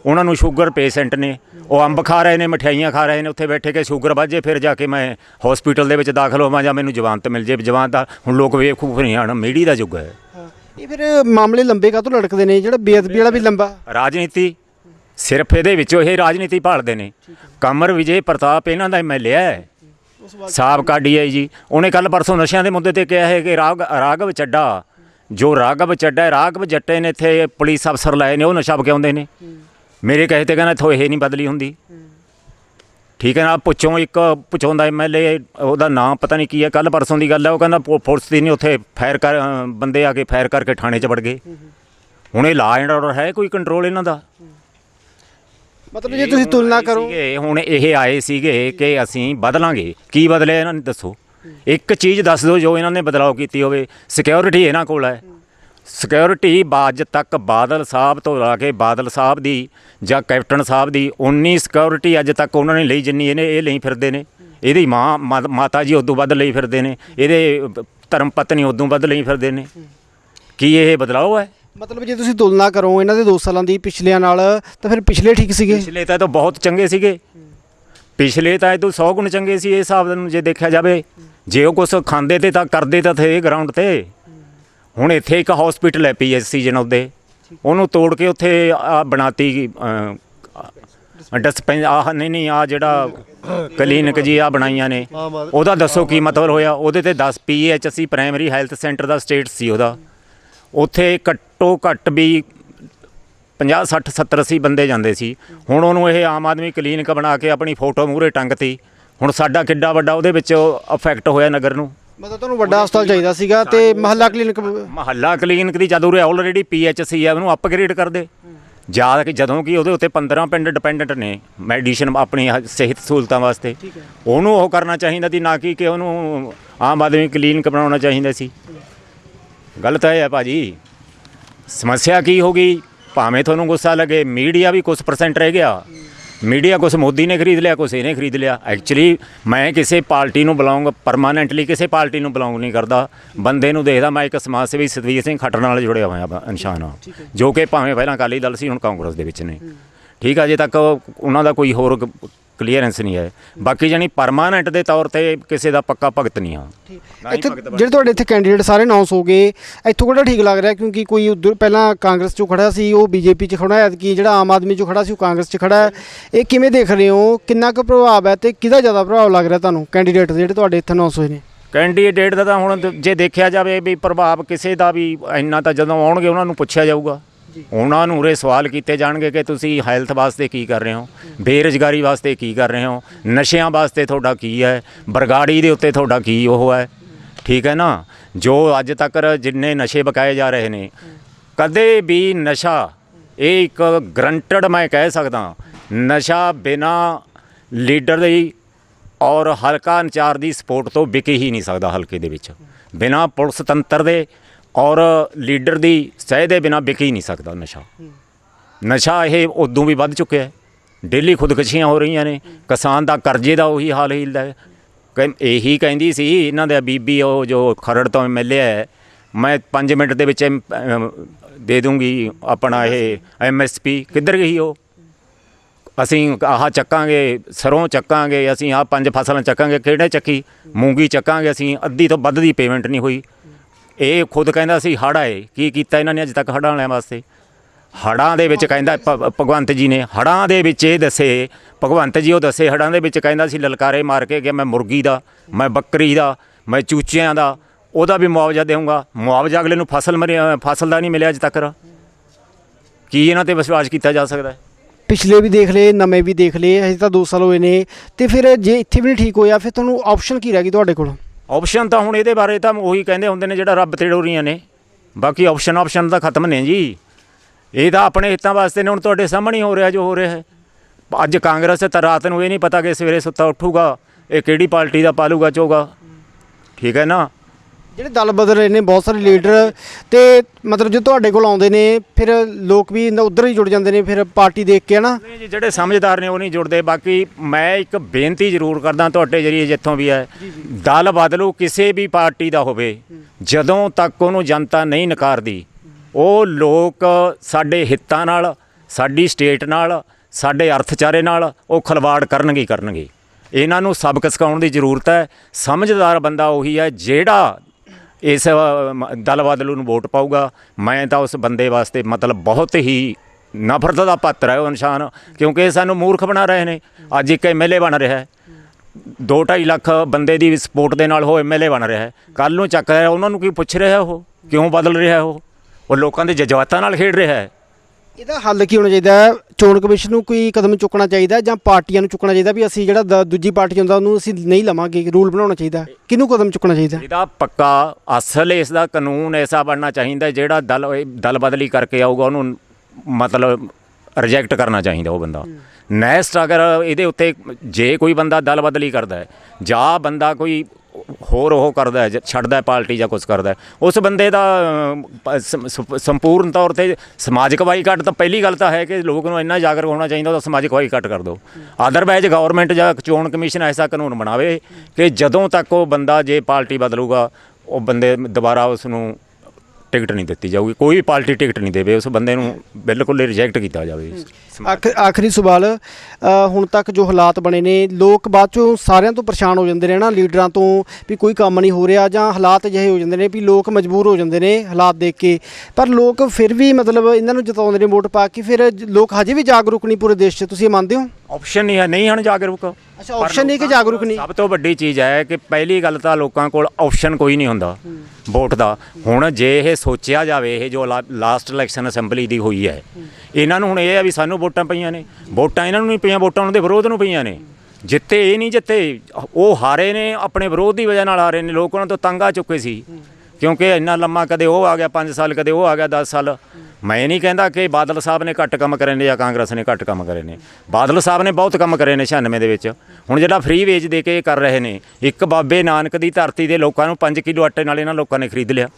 ਉਹਨਾਂ ਨੂੰ ਸ਼ੂਗਰ ਪੇਸ਼ੈਂਟ ਨੇ। ਉਹ ਅੰਬ ਖਾ ਰਹੇ ਨੇ ਮਠਿਆਈਆਂ ਖਾ ਰਹੇ ਨੇ ਉੱਥੇ ਬੈਠੇ ਕੇ ਸ਼ੂਗਰ ਵੱਜੇ ਫਿਰ ਜਾ ਕੇ ਮੈਂ ਹਸਪੀਟਲ ਦੇ ਵਿੱਚ ਦਾਖਲ ਹੋਵਾਂ ਜਾਂ ਮੈਨੂੰ ਜ਼ਮਾਨਤ ਮਿਲ ਜੇ। ਦਾ ਹੁਣ ਲੋਕ ਵੇਖੂਫ ਨਹੀਂ ਹਨ ਮੀਡੀ ਦਾ ਯੁੱਗ ਹੈ। ਇਹ ਫਿਰ ਮਾਮਲੇ ਲੰਬੇ ਕਾਹਤੋਂ ਲੜਕਦੇ ਨੇ? ਜਿਹੜਾ ਬੇਅਦਬੀ ਵਾਲਾ ਵੀ ਲੰਬਾ। ਰਾਜਨੀਤੀ ਸਿਰਫ ਇਹਦੇ ਵਿੱਚੋਂ ਇਹ ਰਾਜਨੀਤੀ ਭਾਲਦੇ ਨੇ। ਕਮਰ ਵਿਜੇ ਪ੍ਰਤਾਪ ਇਹਨਾਂ ਦਾ ਐਮਐਲਏ ਹੈ। ਸਾਬਕਾ ਡੀਆਈ ਜੀ। ਉਹਨੇ ਕੱਲ ਪਰਸੋਂ ਨਸ਼ਿਆਂ ਦੇ ਮੁੱਦੇ ਤੇ ਕਿਹਾ ਹੈ ਕਿ ਰਾਗ ਰਾਗਵ ਚੱਡਾ ਜੋ ਰਾਗਵ ਚੱਡਾ ਰਾਗਵ ਜੱਟੇ ਨੇ ਇੱਥੇ ਪੁਲਿਸ ਅਫਸਰ ਲਾਏ ਨੇ ਉਹ ਨਸ਼ਾ ਬਕਿਆਉਂਦੇ ਨੇ। ਮੇਰੇ ਕਹੇ ਤੇ ਕਹਿੰਦਾ ਇੱਥੋਂ ਇਹ ਨਹੀਂ ਬਦਲੀ ਹੁੰਦੀ। ਠੀਕ ਹੈ ਨਾ ਪੁੱਛੋਂ ਇੱਕ ਪੁੱਛੋਂ ਦਾ ਐਮਐਲਏ ਉਹਦਾ ਨਾਮ ਪਤਾ ਨਹੀਂ ਕੀ ਹੈ। ਕੱਲ ਪਰਸੋਂ ਦੀ ਗੱਲ ਹੈ ਉਹ ਕਹਿੰਦਾ ਪੁਲਿਸ ਦੀ ਨਹੀਂ ਉੱਥੇ ਫਾਇਰ ਕਰ ਬੰਦੇ ਆ ਕੇ ਫਾਇਰ ਕਰਕੇ ਥਾਣੇ 'ਚ ਵੜ ਗਏ। ਹੁਣ ਇਹ ਲਾ ਐਂਡ ਆਰਡਰ ਹੈ ਕੋਈ ਕੰਟਰੋਲ ਇਹਨਾਂ ਦਾ? ਮਤਲਬ ਜੇ ਤੁਸੀਂ ਤੁਲਨਾ ਕਰੋ। ਹੁਣ ਇਹ ਆਏ ਸੀਗੇ ਕਿ ਅਸੀਂ ਬਦਲਾਂਗੇ। ਕੀ ਬਦਲਿਆ ਇਹਨਾਂ ਨੇ ਦੱਸੋ? ਇੱਕ ਚੀਜ਼ ਦੱਸ ਦਿਓ ਜੋ ਇਹਨਾਂ ਨੇ ਬਦਲਾਅ ਕੀਤੀ ਹੋਵੇ। ਸਿਕਿਉਰਿਟੀ ਇਹਨਾਂ ਕੋਲ ਹੈ। ਸਿਕਿਉਰਿਟੀ ਬਾਜ ਤੱਕ ਬਾਦਲ ਸਾਹਿਬ ਤੋਂ ਲਾ ਕੇ ਬਾਦਲ ਸਾਹਿਬ ਦੀ ਜਾਂ ਕੈਪਟਨ ਸਾਹਿਬ ਦੀ ਉਨੀ ਸਿਕਿਉਰਿਟੀ ਅੱਜ ਤੱਕ ਉਹਨਾਂ ਨੇ ਲਈ ਜਿੰਨੀ ਇਹਨੇ ਇਹ ਲਈ ਫਿਰਦੇ ਨੇ। ਇਹਦੀ ਮਾਂ ਮਾਤਾ ਜੀ ਉਦੋਂ ਵੱਧ ਲਈ ਫਿਰਦੇ ਨੇ। ਇਹਦੇ ਧਰਮ ਪਤਨੀ ਉਦੋਂ ਵੱਧ ਲਈ ਫਿਰਦੇ ਨੇ। ਕੀ ਇਹ ਬਦਲਾਅ ਹੈ? ਮਤਲਬ ਜੇ ਤੁਸੀਂ ਤੁਲਨਾ ਕਰੋ ਇਹਨਾਂ ਦੇ 2 ਸਾਲਾਂ ਦੀ ਪਿਛਲਿਆਂ ਨਾਲ ਤਾਂ ਫਿਰ ਪਿਛਲੇ ਠੀਕ ਸੀਗੇ? ਪਿਛਲੇ ਤਾਂ ਇਹ ਤਾਂ ਬਹੁਤ ਚੰਗੇ ਸੀਗੇ। ਪਿਛਲੇ ਤਾਂ ਇਹ ਤੋਂ 100 ਗੁਣ ਚੰਗੇ ਸੀ ਇਹ ਹਿਸਾਬ ਨੂੰ ਜੇ ਦੇਖਿਆ ਜਾਵੇ। ਜੇ ਉਹ ਕੁਝ ਖਾਂਦੇ ਤੇ ਤਾਂ ਕਰਦੇ ਤਾਂ ਥੇ ਗਰਾਊਂਡ ਤੇ। ਹੁਣ ਇੱਥੇ ਇੱਕ ਹਸਪੀਟਲ ਹੈ ਪੀਐਸਸੀ ਜਨੌਦ ਦੇ। ਉਹਨੂੰ ਤੋੜ ਕੇ ਉੱਥੇ ਆ ਬਣਾਤੀ ਡਸਪੈਂ ਆਹ ਨਹੀਂ ਨਹੀਂ ਆ ਜਿਹੜਾ ਕਲੀਨਿਕ ਜੀ ਆ ਬਣਾਈਆਂ ਨੇ। ਉਹਦਾ ਦੱਸੋ ਕੀ ਮਤਲਬ ਹੋਇਆ? ਉਹਦੇ ਤੇ 10 ਪੀਐਚਸੀ ਪ੍ਰਾਇਮਰੀ ਹੈਲਥ ਸੈਂਟਰ ਦਾ ਸਟੇਟ ਸੀ ਉਹਦਾ। ਉੱਥੇ ਘੱਟੋ ਘੱਟ ਵੀ 50 60 70 80 ਬੰਦੇ ਜਾਂਦੇ ਸੀ। ਹੁਣ ਉਹਨੂੰ ਇਹ ਆਮ ਆਦਮੀ ਕਲੀਨਿਕ ਬਣਾ ਕੇ ਆਪਣੀ ਫੋਟੋ ਮੂਹਰੇ ਟੰਗਤੀ। ਹੁਣ ਸਾਡਾ ਕਿੱਡਾ ਵੱਡਾ ਉਹਦੇ ਵਿੱਚ ਅਫੈਕਟ ਹੋਇਆ ਨਗਰ ਨੂੰ। ਮਤਲਬ ਤੁਹਾਨੂੰ ਵੱਡਾ ਹਸਪਤਾਲ ਚਾਹੀਦਾ ਸੀਗਾ ਤੇ ਮਹੱਲਾ ਕਲੀਨਿਕ ਮਹੱਲਾ ਕਲੀਨਿਕ ਦੀ ਜਦੋਂ ਉਰੇ ਆਲਰੇਡੀ ਪੀਐਚਸੀ ਹੈ ਉਹਨੂੰ ਅਪਗ੍ਰੇਡ ਕਰ ਦੇ ਜਾ ਕੇ ਜਦੋਂ ਕਿ ਉਹਦੇ ਉੱਤੇ 15 ਪਿੰਡ ਡਿਪੈਂਡੈਂਟ ਨੇ ਮੈਡੀਸਨ ਆਪਣੀ ਸਿਹਤ ਸਹੂਲਤਾਂ ਵਾਸਤੇ। ਉਹਨੂੰ ਉਹ ਕਰਨਾ ਚਾਹੀਦਾ ਸੀ ਨਾ ਕਿ ਕਿ ਉਹਨੂੰ ਆਮ ਆਦਮੀ ਕਲੀਨਿਕ ਬਣਾਉਣਾ ਚਾਹੀਦਾ ਸੀ। ਗਲਤ ਹੈ ਭਾਜੀ ਸਮੱਸਿਆ ਕੀ ਹੋ ਗਈ? ਭਾਵੇਂ ਤੁਹਾਨੂੰ ਗੁੱਸਾ ਲੱਗੇ ਮੀਡੀਆ ਵੀ ਕੁਝ ਪਰਸੈਂਟ ਰਹਿ ਗਿਆ। ਮੀਡੀਆ ਕੁਝ ਮੋਦੀ ਨੇ ਖਰੀਦ ਲਿਆ ਕੁਝ ਇਹਨੇ ਖਰੀਦ ਲਿਆ। ਐਕਚੁਅਲੀ ਮੈਂ ਕਿਸੇ ਪਾਰਟੀ ਨੂੰ ਬਿਲੋਂਗ ਪਰਮਾਨੈਂਟਲੀ ਕਿਸੇ ਪਾਰਟੀ ਨੂੰ ਬਿਲੋਂਗ ਨਹੀਂ ਕਰਦਾ। ਬੰਦੇ ਨੂੰ ਦੇਖਦਾ ਮੈਂ ਇੱਕ ਸਮਾਜ ਸੇਵੀ ਸਤਵੀਰ ਸਿੰਘ ਖੱਟਰ ਨਾਲ ਜੁੜਿਆ ਹੋਇਆ ਇਨਸਾਨ ਹਾਂ ਜੋ। ਕਿ ਭਾਵੇਂ ਪਹਿਲਾਂ ਅਕਾਲੀ ਦਲ ਸੀ ਹੁਣ ਕਾਂਗਰਸ ਦੇ ਵਿੱਚ ਨੇ। ਠੀਕ ਆ ਅਜੇ ਤੱਕ ਉਹਨਾਂ ਦਾ ਕੋਈ ਹੋਰ ਕਲੀਅਰੈਂਸ ਨਹੀਂ ਹੈ। ਬਾਕੀ ਜਾਨੀ ਪਰਮਾਨੈਂਟ ਦੇ ਤੌਰ ਤੇ ਕਿਸੇ ਦਾ ਪੱਕਾ ਭਗਤ ਨਹੀਂ ਹਾਂ ਇੱਥੇ ਜਿਹੜੇ ਤੁਹਾਡੇ ਇੱਥੇ ਕੈਂਡੀਡੇਟ ਸਾਰੇ ਅਨਾਉਂਸ ਹੋ ਗਏ ਇੱਥੋਂ ਕਿਹੜਾ ਠੀਕ ਲੱਗ ਰਿਹਾ? ਕਿਉਂਕਿ ਕੋਈ ਉੱਧਰ ਪਹਿਲਾਂ ਕਾਂਗਰਸ 'ਚੋਂ ਖੜਾ ਸੀ ਉਹ ਬੀਜੇਪੀ 'ਚ ਖੜਾ ਹੈ ਕਿ ਜਿਹੜਾ ਆਮ ਆਦਮੀ 'ਚੋਂ ਖੜਾ ਸੀ ਉਹ ਕਾਂਗਰਸ 'ਚ ਖੜਾ ਹੈ। ਇਹ ਕਿਵੇਂ ਦੇਖ ਰਹੇ ਹੋ? ਕਿੰਨਾ ਕੁ ਪ੍ਰਭਾਵ ਹੈ ਤੇ ਕਿਹਦਾ ਜ਼ਿਆਦਾ ਪ੍ਰਭਾਵ ਲੱਗ ਰਿਹਾ ਤੁਹਾਨੂੰ ਕੈਂਡੀਡੇਟ ਜਿਹੜੇ ਤੁਹਾਡੇ ਇੱਥੇ ਅਨਾਉਂਸ ਹੋਏ ਨੇ? ਕੈਂਡੀਡੇਟ ਦਾ ਤਾਂ ਹੁਣ ਜੇ ਦੇਖਿਆ ਜਾਵੇ ਵੀ ਪ੍ਰਭਾਵ ਕਿਸੇ ਦਾ ਵੀ ਇੰਨਾ ਤਾਂ ਜਦੋਂ ਆਉਣਗੇ ਉਹਨਾਂ ਨੂੰ ਪੁੱਛਿਆ ਜਾਊਗਾ। ਉਹਨਾਂ ਨੂੰ ਉਰੇ ਸਵਾਲ ਕੀਤੇ ਜਾਣਗੇ ਕਿ ਤੁਸੀਂ ਹੈਲਥ ਵਾਸਤੇ ਕੀ ਕਰ ਰਹੇ ਹੋ? ਬੇਰੁਜ਼ਗਾਰੀ ਵਾਸਤੇ ਕੀ ਕਰ ਰਹੇ ਹੋ? ਨਸ਼ਿਆਂ ਵਾਸਤੇ ਤੁਹਾਡਾ ਕੀ ਹੈ? ਬਰਗਾੜੀ ਦੇ ਉੱਤੇ ਤੁਹਾਡਾ ਕੀ ਉਹ ਹੈ? ਠੀਕ ਹੈ ਨਾ? ਜੋ ਅੱਜ ਤੱਕ ਜਿੰਨੇ ਨਸ਼ੇ ਬਕਾਏ ਜਾ ਰਹੇ ਨੇ, ਕਦੇ ਵੀ ਨਸ਼ਾ, ਇਹ ਇੱਕ ਗਰੰਟਡ ਮੈਂ ਕਹਿ ਸਕਦਾ, ਨਸ਼ਾ ਬਿਨਾ ਲੀਡਰ ਦੀ ਔਰ ਹਲਕਾ ਇੰਚਾਰਜ ਦੀ ਸਪੋਰਟ ਤੋਂ ਵਿਕ ਹੀ ਨਹੀਂ ਸਕਦਾ ਹਲਕੇ ਦੇ ਵਿੱਚ। ਬਿਨਾ ਪੁਲਿਸ ਤੰਤਰ ਦੇ ਔਰ ਲੀਡਰ ਦੀ ਸਹਿ ਦੇ ਬਿਨਾ ਵਿਕ ਹੀ ਨਹੀਂ ਸਕਦਾ ਨਸ਼ਾ। ਨਸ਼ਾ ਇਹ ਉਦੋਂ ਵੀ ਵੱਧ ਚੁੱਕਿਆ ਹੈ। ਡੇਲੀ ਖੁਦਕਸ਼ੀਆਂ ਹੋ ਰਹੀਆਂ ਨੇ। ਕਿਸਾਨ ਦਾ ਕਰਜ਼ੇ ਦਾ ਉਹੀ ਹਾਲ ਹੀ ਹੈ। ਕਹਿੰ- ਇਹੀ ਕਹਿੰਦੀ ਸੀ ਇਹਨਾਂ ਦੇ ਬੀਬੀ, ਉਹ ਜੋ ਖਰੜ ਤੋਂ ਐਮਐਲਏ ਹੈ। ਮੈਂ 5 ਮਿੰਟ ਦੇ ਵਿੱਚ ਐਮ- ਦੇ ਦੂੰਗੀ ਆਪਣਾ ਇਹ ਐਮਐਸਪੀ ਕਿੱਧਰ ਗਈ ਉਹ? ਅਸੀਂ ਆਹ ਚੱਕਾਂਗੇ, ਸਰੋਂ ਚੱਕਾਂਗੇ, ਅਸੀਂ ਆਹ ਪੰਜ ਫਸਲਾਂ ਚੱਕਾਂਗੇ। ਕਿਹੜੇ ਚੱਕੀ? ਮੂੰਗੀ ਚੱਕਾਂਗੇ ਅਸੀਂ। ਅੱਧੀ ਤੋਂ ਵੱਧ ਦੀ ਪੇਮੈਂਟ ਨਹੀਂ ਹੋਈ। ਇਹ ਖੁਦ ਕਹਿੰਦਾ ਸੀ, ਹੜ੍ਹ ਆਏ, ਕੀ ਕੀਤਾ ਇਹਨਾਂ ਨੇ? ਅੱਜ ਤੱਕ ਹੜ੍ਹਾਂ ਵਾਲਿਆਂ ਵਾਸਤੇ। ਹੜ੍ਹਾਂ ਦੇ ਵਿੱਚ ਕਹਿੰਦਾ, ਭ- ਭਗਵੰਤ ਜੀ ਨੇ ਹੜ੍ਹਾਂ ਦੇ ਵਿੱਚ ਇਹ ਦੱਸੇ, ਭਗਵੰਤ ਜੀ ਉਹ ਦੱਸੇ, ਹੜ੍ਹਾਂ ਦੇ ਵਿੱਚ ਕਹਿੰਦਾ ਸੀ, ਲਲਕਾਰੇ ਮਾਰ ਕੇ ਕਿ ਮੈਂ ਮੁਰਗੀ ਦਾ, ਮੈਂ ਬੱਕਰੀ ਦਾ, ਮੈਂ ਚੂਚਿਆਂ ਦਾ, ਉਹਦਾ ਵੀ ਮੁਆਵਜ਼ਾ ਦੇਵਾਂਗਾ ਮੁਆਵਜ਼ਾ ਅਗਲੇ ਨੂੰ ਫਸਲ ਮਰੇ ਫਸਲ ਦਾ ਨਹੀਂ ਮਿਲਿਆ ਅੱਜ ਤੱਕ। ਕੀ ਇਹਨਾਂ ਤੇ ਵਿਸ਼ਵਾਸ ਕੀਤਾ ਜਾ ਸਕਦਾ ਹੈ? ਪਿਛਲੇ ਵੀ ਦੇਖ ਲਏ, ਨਵੇਂ ਵੀ ਦੇਖ ਲਏ, ਅਜੇ ਤਾਂ 2 ਸਾਲ ਹੋਏ ਨੇ, ਤੇ ਫਿਰ ਜੇ ਇੱਥੇ ਵੀ ਨਹੀਂ ਠੀਕ ਹੋਇਆ, ਫਿਰ ਤੁਹਾਨੂੰ ਆਪਸ਼ਨ ਕੀ ਰਹਿ ਗਈ ਤੁਹਾਡੇ ਕੋਲ? ਆਪਸ਼ਨ ਤਾਂ ਹੁਣ ਇਹਦੇ ਬਾਰੇ ਤਾਂ ਉਹੀ ਕਹਿੰਦੇ ਹੁੰਦੇ ਨੇ ਜਿਹੜਾ ਰੱਬ ਤੇ ਡੋਰੀਆਂ ਨੇ। ਬਾਕੀ ਆਪਸ਼ਨ ਆਪਸ਼ਨ ਤਾਂ ਖਤਮ ਨੇ ਜੀ। ਇਹ ਤਾਂ ਆਪਣੇ ਹਿੱਤਾਂ ਵਾਸਤੇ ਨੇ, ਹੁਣ ਤੁਹਾਡੇ ਸਾਹਮਣੇ ਹੀ ਹੋ ਰਿਹਾ ਜੋ ਹੋ ਰਿਹਾ ਹੈ। ਅੱਜ ਕਾਂਗਰਸ ਤਾਂ ਰਾਤ ਨੂੰ ਇਹ ਨਹੀਂ ਪਤਾ ਕਿ ਸਵੇਰੇ ਸੁੱਤਾ ਉੱਠੂਗਾ, ਇਹ ਕਿਹੜੀ ਪਾਰਟੀ ਦਾ ਪਾਲੂਗਾ ਚੋਗਾ। ਠੀਕ ਹੈ ਨਾ? ਜਿਹੜੇ ਦਲ ਬਦਲ ਰਹੇ ਨੇ ਬਹੁਤ ਸਾਰੇ ਲੀਡਰ ਤੇ ਮਤਲਬ ਜੇ ਤੁਹਾਡੇ ਕੋਲ ਆਉਂਦੇ ਨੇ ਫਿਰ ਲੋਕ ਵੀ ਉਧਰ ਹੀ ਜੁੜ ਜਾਂਦੇ ਨੇ ਫਿਰ ਪਾਰਟੀ ਦੇਖ ਕੇ ਨਾ ਨਹੀਂ ਜੀ ਜਿਹੜੇ ਸਮਝਦਾਰ ਨੇ ਉਹ ਨਹੀਂ ਜੁੜਦੇ। ਬਾਕੀ ਮੈਂ ਇੱਕ ਬੇਨਤੀ ਜ਼ਰੂਰ ਕਰਦਾ ਤੁਹਾਡੇ ਜਰੀਏ ਜਿੱਥੋਂ ਵੀ ਹੈ ਦਲ ਬਦਲੋ ਕਿਸੇ ਵੀ ਪਾਰਟੀ ਦਾ ਹੋਵੇ ਜਦੋਂ ਤੱਕ ਉਹਨੂੰ ਜਨਤਾ ਨਹੀਂ ਨਕਾਰਦੀ ਉਹ ਲੋਕ ਸਾਡੇ ਹਿੱਤਾਂ ਨਾਲ ਸਾਡੀ ਸਟੇਟ ਨਾਲ ਸਾਡੇ ਅਰਥਚਾਰੇ ਨਾਲ ਉਹ ਖਲਵਾੜ ਕਰਨਗੇ ਕਰਨਗੇ। ਇਹਨਾਂ ਨੂੰ ਸਬਕ ਸਿਖਾਉਣ ਦੀ ਜ਼ਰੂਰਤ ਹੈ। ਸਮਝਦਾਰ ਬੰਦਾ ਉਹੀ ਹੈ ਜਿਹੜਾ ਇਸ ਦਲ ਬਦਲੂ ਨੂੰ ਵੋਟ ਪਾਊਗਾ। ਮੈਂ ਤਾਂ ਉਸ ਬੰਦੇ ਵਾਸਤੇ ਮਤਲਬ ਬਹੁਤ ਹੀ ਨਫ਼ਰਤ ਦਾ ਪਾਤਰ ਹੈ ਉਹ ਇਨਸਾਨ, ਕਿਉਂਕਿ ਇਹ ਸਾਨੂੰ ਮੂਰਖ ਬਣਾ ਰਹੇ ਨੇ। ਅੱਜ ਇੱਕ ਐਮਐਲਏ ਬਣ ਰਿਹਾ ਹੈ। 2.5 ਲੱਖ ਬੰਦੇ ਦੀ ਸਪੋਰਟ ਦੇ ਨਾਲ ਉਹ ਐਮਐਲਏ ਬਣ ਰਿਹਾ ਹੈ। ਕੱਲ ਨੂੰ ਚੱਕ ਰਿਹਾ, ਉਹਨਾਂ ਨੂੰ ਕੀ ਪੁੱਛ ਰਿਹਾ ਉਹ? ਕਿਉਂ ਬਦਲ ਰਿਹਾ ਉਹ? ਉਹ ਲੋਕਾਂ ਦੇ ਜਜ਼ਬਾਤਾਂ ਨਾਲ ਖੇਡ ਰਿਹਾ ਹੈ। ਇਹਦਾ ਹੱਲ ਕੀ ਹੋਣਾ ਚਾਹੀਦਾ ਚੋਣ ਕਮਿਸ਼ਨ ਨੂੰ ਕੋਈ ਕਦਮ ਚੁੱਕਣਾ ਚਾਹੀਦਾ ਜਾਂ ਪਾਰਟੀਆਂ ਨੂੰ ਚੁੱਕਣਾ ਚਾਹੀਦਾ ਵੀ ਅਸੀਂ ਜਿਹੜਾ ਦ- ਦੂਜੀ ਪਾਰਟੀ ਹੁੰਦਾ ਉਹਨੂੰ ਅਸੀਂ ਨਹੀਂ ਲਵਾਂਗੇ ਰੂਲ ਬਣਾਉਣਾ ਚਾਹੀਦਾ। ਕਿਹਨੂੰ ਕਦਮ ਚੁੱਕਣਾ ਚਾਹੀਦਾ? ਇਹਦਾ ਪੱਕਾ ਅਸਲ ਇਸ ਦਾ ਕਾਨੂੰਨ ਐਸਾ ਬਣਨਾ ਚਾਹੀਦਾ ਜਿਹੜਾ ਦਲ ਇਹ ਦਲ ਬਦਲੀ ਕਰਕੇ ਆਊਗਾ ਉਹਨੂੰ ਮਤਲਬ ਰਿਜੈਕਟ ਕਰਨਾ ਚਾਹੀਦਾ ਉਹ ਬੰਦਾ। ਨੈਸਟ ਅਗਰ ਇਹਦੇ ਉੱਤੇ ਜੇ ਕੋਈ ਬੰਦਾ ਦਲ ਬਦਲੀ ਕਰਦਾ ਹੈ, ਜਾਂ ਬੰਦਾ ਕੋਈ ਹੋਰ ਉਹ ਕਰਦਾ ਹੈ, ਛੱਡਦਾ ਪਾਰਟੀ ਜਾਂ ਕੁਝ ਕਰਦਾ ਉਸ ਬੰਦੇ ਦਾ ਸੰਪੂਰਨ ਤੌਰ ਤੇ ਸਮਾਜਿਕ ਬਾਈਕਾਟ ਤਾਂ ਪਹਿਲੀ ਗੱਲ ਤਾਂ ਹੈ ਕਿ ਲੋਕ ਨੂੰ ਇੰਨਾ ਜਾਗਰੂਕ ਹੋਣਾ ਚਾਹੀਦਾ, ਉਹਦਾ ਸਮਾਜਿਕ ਬਾਈਕਾਟ ਕਰ ਦਿਓ। ਅਦਰਵਾਈਜ਼ ਗਵਰਨਮੈਂਟ ਜਾਂ ਚੋਣ ਕਮਿਸ਼ਨ ਐਸਾ ਕਾਨੂੰਨ ਬਣਾਵੇ ਕਿ ਜਦੋਂ ਤੱਕ ਉਹ ਬੰਦਾ ਜੇ ਪਾਰਟੀ ਬਦਲੂਗਾ, ਉਹ ਬੰਦੇ ਦੁਬਾਰਾ ਉਸ ਨੂੰ ਟਿਕਟ ਨਹੀਂ ਦਿੱਤੀ ਜਾਊਗੀ, ਕੋਈ ਵੀ ਪਾਰਟੀ ਟਿਕਟ ਨਹੀਂ ਦੇਵੇ, ਉਸ ਬੰਦੇ ਨੂੰ ਬਿਲਕੁਲ ਰਿਜੈਕਟ ਕੀਤਾ ਜਾਵੇ। ਆਖ- ਆਖਰੀ ਸਵਾਲ ਹੁਣ ਤੱਕ ਜੋ ਹਾਲਾਤ ਬਣੇ ਨੇ ਲੋਕ ਬਾਅਦ ਚੋਂ ਸਾਰਿਆਂ ਤੋਂ ਪਰੇਸ਼ਾਨ ਹੋ ਜਾਂਦੇ ਨੇ ਨਾ ਲੀਡਰਾਂ ਤੋਂ ਵੀ ਕੋਈ ਕੰਮ ਨਹੀਂ ਹੋ ਰਿਹਾ ਜਾਂ ਹਾਲਾਤ ਅਜਿਹੇ ਹੋ ਜਾਂਦੇ ਨੇ ਵੀ ਲੋਕ ਮਜਬੂਰ ਹੋ ਜਾਂਦੇ ਨੇ ਹਾਲਾਤ ਦੇਖ ਕੇ। ਪਰ ਲੋਕ ਫਿਰ ਵੀ ਮਤਲਬ ਇਹਨਾਂ ਨੂੰ ਜਿਤਾਉਂਦੇ ਨੇ ਵੋਟ ਪਾ ਕੇ ਫਿਰ ਲੋਕ ਹਜੇ ਵੀ ਜਾਗਰੂਕ ਨਹੀਂ ਪੂਰੇ ਦੇਸ਼ 'ਚ ਤੁਸੀਂ ਮੰਨਦੇ ਹੋ? ਆਪਸ਼ਨ ਨਹੀਂ ਹੈ ਨਹੀਂ ਹਨ ਜਾਗਰੂਕ। ਅੱਛਾ ਆਪਸ਼ਨ ਨਹੀਂ ਕਿ ਜਾਗਰੂਕ ਨਹੀਂ? ਸਭ ਤੋਂ ਵੱਡੀ ਚੀਜ਼ ਹੈ ਕਿ ਪਹਿਲੀ ਗੱਲ ਤਾਂ ਲੋਕਾਂ ਕੋਲ ਆਪਸ਼ਨ ਕੋਈ ਨਹੀਂ ਹੁੰਦਾ ਵੋਟ ਦਾ। ਹੁਣ ਜੇ ਇਹ ਸੋਚਿਆ ਜਾਵੇ ਇਹ ਜੋ ਲਾਸਟ ਇਲੈਕਸ਼ਨ ਅਸੈਂਬਲੀ ਦੀ ਹੋਈ ਹੈ ਇਹਨਾਂ ਨੂੰ ਹੁਣ ਇਹ ਹੈ ਵੀ ਸਾਨੂੰ ਵੋਟਾਂ ਪਈਆਂ ਨੇ। ਵੋਟਾਂ ਇਹਨਾਂ ਨੂੰ ਨਹੀਂ ਪਈਆਂ ਵੋਟਾਂ ਉਹਨਾਂ ਦੇ ਵਿਰੋਧ ਨੂੰ ਪਈਆਂ ਨੇ। ਜਿੱਤੇ ਇਹ ਨਹੀਂ ਜਿੱਤੇ, ਉਹ ਹਾਰੇ ਨੇ, ਆਪਣੇ ਵਿਰੋਧ ਦੀ ਵਜ੍ਹਾ ਨਾਲ ਹਾਰੇ ਨੇ, ਲੋਕ ਉਹਨਾਂ ਤੋਂ ਤੰਗ ਆ ਚੁੱਕੇ ਸੀ। ਕਿਉਂਕਿ ਇੰਨਾ ਲੰਮਾ ਕਦੇ ਉਹ ਆ ਗਿਆ 5 ਸਾਲ ਕਦੇ ਉਹ ਆ ਗਿਆ 10 ਸਾਲ। ਮੈਂ ਨਹੀਂ ਕਹਿੰਦਾ ਕਿ ਬਾਦਲ ਸਾਹਿਬ ਨੇ ਘੱਟ ਕੰਮ ਕਰੇ ਨੇ ਜਾਂ ਕਾਂਗਰਸ ਨੇ ਘੱਟ ਕੰਮ ਕਰੇ ਨੇ। ਬਾਦਲ ਸਾਹਿਬ ਨੇ ਬਹੁਤ ਕੰਮ ਕਰੇ ਨੇ 96 ਦੇ ਵਿੱਚ। ਹੁਣ ਜਿਹੜਾ ਫ੍ਰੀ ਵੇਚ ਦੇ ਕੇ ਇਹ ਕਰ ਰਹੇ ਨੇ, ਇੱਕ ਬਾਬੇ ਨਾਨਕ ਦੀ ਧਰਤੀ ਦੇ ਲੋਕਾਂ ਨੂੰ 5 ਕਿਲੋ ਆਟੇ ਨਾਲ ਇਹਨਾਂ ਲੋਕਾਂ ਨੇ ਖਰੀਦ ਲਿਆ।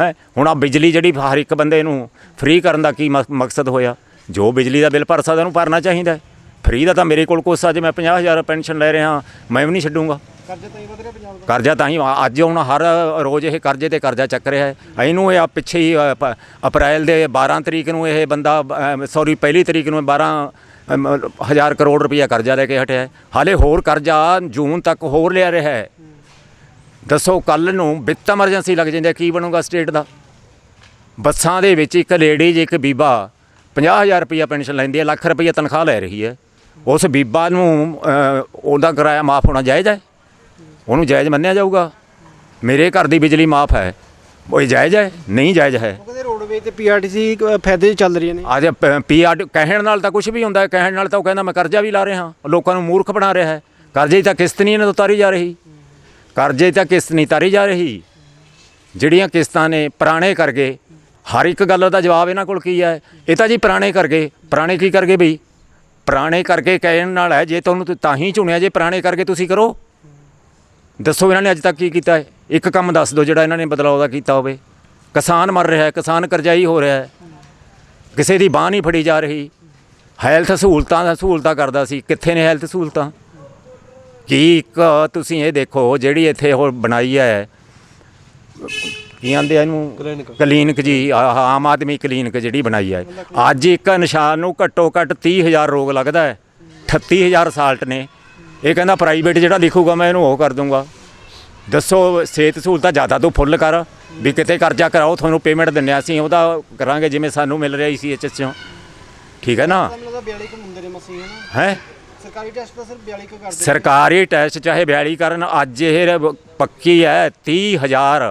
ਹੈ, ਹੁਣ ਆ ਬਿਜਲੀ ਜਿਹੜੀ ਹਰ ਇੱਕ ਬੰਦੇ ਨੂੰ ਫ੍ਰੀ ਕਰਨ ਦਾ ਕੀ ਮਕਸਦ ਹੋਇਆ? ਜੋ ਬਿਜਲੀ ਦਾ ਬਿੱਲ ਭਰ ਸਕਦਾ ਉਹਨੂੰ ਭਰਨਾ ਚਾਹੀਦਾ ਫ੍ਰੀ ਦਾ ਤਾਂ ਮੇਰੇ ਕੋਲ ਕੁਛ ਅੱਜ ਮੈਂ 50000 ਪੈਨਸ਼ਨ ਲੈ ਰਿਹਾ ਮੈਂ ਵੀ ਨਹੀਂ ਛੱਡੂੰਗਾ। ਕਰਜ਼ੇ ਤਾਂ ਹੀ ਵਧ ਰਿਹਾ ਪੰਜਾਬ ਦਾ। ਕਰਜ਼ਾ ਤਾਂ ਹੀ ਅੱਜ ਹੁਣ ਹਰ ਰੋਜ਼ ਇਹ ਕਰਜ਼ੇ ਤੇ ਕਰਜ਼ਾ ਚੱਕ ਰਿਹਾ ਹੈ। ਇਹਨੂੰ ਇਹ ਆ ਪਿੱਛੇ ਹੀ ਅ, ਪ- ਅਪ੍ਰੈਲ ਦੇ 12 ਤਰੀਕ ਨੂੰ ਇਹ ਬੰਦਾ ਸੌਰੀ ਪਹਿਲੀ ਤਰੀਕ ਨੂੰ 12 ਅਮ, ਹਜ਼ਾਰ ਕਰੋੜ ਰੁਪਇਆ ਕਰਜ਼ਾ ਲੈ ਕੇ ਹਟਿਆ ਹੈ। ਹਾਲੇ ਹੋਰ ਕਰਜ਼ਾ ਜੂਨ ਤੱਕ ਹੋਰ ਲਿਆ ਰਿਹਾ ਹੈ। ਦੱਸੋ ਕੱਲ ਨੂੰ ਵਿੱਤ ਐਮਰਜੈਂਸੀ ਲੱਗ ਜਾਂਦੀ ਹੈ ਕੀ ਬਣੂਗਾ ਸਟੇਟ ਦਾ? ਬੱਸਾਂ ਦੇ ਵਿੱਚ ਇੱਕ ਲੇਡੀਜ਼ ਇੱਕ ਬੀਬਾ 50000 ਰੁਪਇਆ ਪੈਨਸ਼ਨ ਲੈਂਦੀ ਹੈ ਲੱਖ ਰੁਪਇਆ ਤਨਖਾਹ ਲੈ ਰਹੀ ਹੈ। ਉਸ ਬੀਬਾ ਨੂੰ ਉਹਦਾ ਕਿਰਾਇਆ ਮਾਫ ਹੋਣਾ ਜਾਇਜ਼ ਹੈ? ਉਹਨੂੰ ਜਾਇਜ਼ ਮੰਨਿਆ ਜਾਊਗਾ? ਮੇਰੇ ਘਰ ਦੀ ਬਿਜਲੀ ਮਾਫ ਹੈ। ਉਹ ਇਹ ਜਾਇਜ਼ ਹੈ? ਨਹੀਂ ਜਾਇਜ਼ ਹੈ। ਕਹਿੰਦੇ ਰੋਡਵੇ ਤੇ ਪੀਆਰਟੀਸੀ ਫਾਇਦੇ ਚੱਲ ਰਹੀਆਂ ਨੇ। ਅੱਜ ਪੀਆਰ ਕਹਿਣ ਨਾਲ ਤਾਂ ਕੁਝ ਵੀ ਹੁੰਦਾ ਕਹਿਣ ਨਾਲ ਤਾਂ ਉਹ ਕਹਿੰਦਾ ਮੈਂ ਕਰਜ਼ਾ ਵੀ ਲਾ ਰਿਹਾ ਲੋਕਾਂ ਨੂੰ ਮੂਰਖ ਬਣਾ ਰਿਹਾ ਹੈ। ਕਰਜ਼ੇ ਤਾਂ ਕਿਸ਼ਤ ਨਹੀਂ ਇਹਨਾਂ ਤੋਂ ਉਤਾਰੀ ਜਾ ਰਹੀ। ਕਰਜ਼ੇ ਤਾਂ ਕਿਸ਼ਤ ਨਹੀਂ ਉਤਾਰੀ ਜਾ ਰਹੀ। ਜਿਹੜੀਆਂ ਕਿਸ਼ਤਾਂ ਨੇ ਪੁਰਾਣੇ ਕਰ ਗਏ ਹਰ ਇੱਕ ਗੱਲ ਦਾ ਜਵਾਬ ਇਹਨਾਂ ਕੋਲ ਕੀ ਹੈ? ਇਹ ਤਾਂ ਜੀ ਪੁਰਾਣੇ ਕਰ ਗਏ। ਪੁਰਾਣੇ ਕੀ ਕਰ ਗਏ ਬਈ? ਪੁਰਾਣੇ ਕਰਕੇ ਕਹਿਣ ਨਾਲ ਹੈ, ਜੇ ਤੁਹਾਨੂੰ ਤਾਂ- ਹੀ ਚੁਣਿਆ, ਜੇ ਪੁਰਾਣੇ ਕਰਕੇ ਤੁਸੀਂ ਕਰੋ। ਦੱਸੋ ਇਹਨਾਂ ਨੇ ਅੱਜ ਤੱਕ ਕੀ ਕੀਤਾ ਹੈ? ਇੱਕ ਕੰਮ ਦੱਸ ਦਿਓ ਜਿਹੜਾ ਇਹਨਾਂ ਨੇ ਬਦਲਾਅ ਦਾ ਕੀਤਾ ਹੋਵੇ। ਕਿਸਾਨ ਮਰ ਰਿਹਾ ਹੈ, ਕਿਸਾਨ ਕਰਜ਼ਾਈ ਹੋ ਰਿਹਾ ਹੈ। ਕਿਸੇ ਦੀ ਬਾਹ ਨਹੀਂ ਫੜੀ ਜਾ ਰਹੀ। ਹੈਲਥ ਸਹੂਲਤਾਂ ਦਾ ਸਹੂਲਤਾਂ ਕਰਦਾ ਸੀ। ਕਿੱਥੇ ਨੇ ਹੈਲਥ ਸਹੂਲਤਾਂ? ਕੀ ਇੱਕ ਤੁਸੀਂ ਇਹ ਦੇਖੋ, ਜਿਹੜੀ ਇੱਥੇ ਉਹ ਬਣਾਈ ਹੈ। ਕੀ ਆਂਦੇ ਆ ਇਹਨੂੰ? ਕਲੀਨਿਕ। ਜੀ ਆਮ ਆਦਮੀ ਕਲੀਨਿਕ ਜਿਹੜੀ ਬਣਾਈ ਹੈ ਅੱਜ ਇੱਕ ਨਿਸ਼ਾਨ ਨੂੰ ਘੱਟੋ ਘੱਟ 30000 ਰੋਗ ਲੱਗਦਾ ਹੈ। 38000 ਸਾਲਟ ਨੇ। ਇਹ ਕਹਿੰਦਾ ਪ੍ਰਾਈਵੇਟ ਜਿਹੜਾ ਲਿਖੂਗਾ ਮੈਂ ਇਹਨੂੰ ਉਹ ਕਰ ਦੂੰਗਾ। ਦੱਸੋ ਸਿਹਤ ਸਹੂਲਤਾਂ ਜ਼ਿਆਦਾ ਤੋਂ ਫੁੱਲ ਕਰ। ਵੀ ਕਿਤੇ ਕਰਜ਼ਾ ਕਰਾਓ ਤੁਹਾਨੂੰ ਪੇਮੈਂਟ ਦਿੰਨੇ ਆ ਅਸੀਂ ਉਹਦਾ ਕਰਾਂਗੇ ਜਿਵੇਂ ਸਾਨੂੰ ਮਿਲ ਰਿਹਾ ਸੀ ਐਚ ਚੋਂ। ਠੀਕ ਹੈ ਨਾ? ਮੈਨੂੰ ਲੱਗਦਾ 42 ਕੁ ਹੁੰਦੇ ਨੇ ਮਸੀਂ ਹਨਾ ਹੈ? ਸਰਕਾਰੀ ਟੈਸਟ ਤਾਂ ਸਿਰਫ 42 ਕੁ ਕਰਦੇ ਸਰਕਾਰੀ ਟੈਸਟ ਚਾਹੇ 42 ਕਰਨ ਅੱਜ ਇਹ ਪੱਕੀ ਹੈ 30000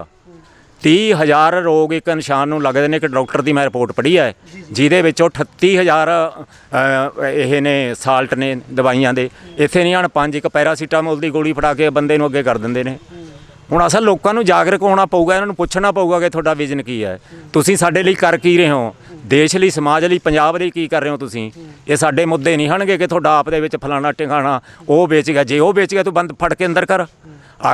30000 ਰੋਗ ਇੱਕ ਇਨਸਾਨ ਨੂੰ ਲੱਗਦੇ ਨੇ ਕਿ ਡਾਕਟਰ ਦੀ ਮੈਂ ਰਿਪੋਰਟ ਪੜ੍ਹੀ ਹੈ। ਜਿਹਦੇ ਵਿੱਚੋਂ 38000 ਅ, ਇਹ ਨੇ ਸਾਲਟ ਨੇ ਦਵਾਈਆਂ ਦੇ। ਇੱਥੇ ਨਹੀਂ ਆਣ ਪੰਜ ਇੱਕ ਪੈਰਾਸੀਟਾਮੋਲ ਦੀ ਗੋਲੀ ਫੜਾ ਕੇ ਬੰਦੇ ਨੂੰ ਅੱਗੇ ਕਰ ਦਿੰਦੇ ਨੇ। ਹੁਣ ਅਸਲ ਲੋਕਾਂ ਨੂੰ ਜਾਗਰੂਕ ਹੋਣਾ ਪਊਗਾ ਇਹਨਾਂ ਨੂੰ ਪੁੱਛਣਾ ਪਊਗਾ ਕਿ ਤੁਹਾਡਾ ਵਿਜ਼ਨ ਕੀ ਹੈ। ਤੁਸੀਂ ਸਾਡੇ ਲਈ ਕਰ ਕੀ ਰਹੇ ਹੋ? ਦੇਸ਼ ਲਈ ਸਮਾਜ ਲਈ ਪੰਜਾਬ ਲਈ ਕੀ ਕਰ ਰਹੇ ਹੋ ਤੁਸੀਂ? ਇਹ ਸਾਡੇ ਮੁੱਦੇ ਨਹੀਂ ਹਨਗੇ ਕਿ ਤੁਹਾਡਾ ਆਪ ਦੇ ਵਿੱਚ ਫਲਾਣਾ ਟਿਕਾਣਾ ਉਹ ਵੇਚ ਗਿਆ ਜੇ ਉਹ ਵੇਚ ਗਿਆ ਤੂੰ ਬੰਦ ਫੜ ਕੇ ਅੰਦਰ ਕਰ।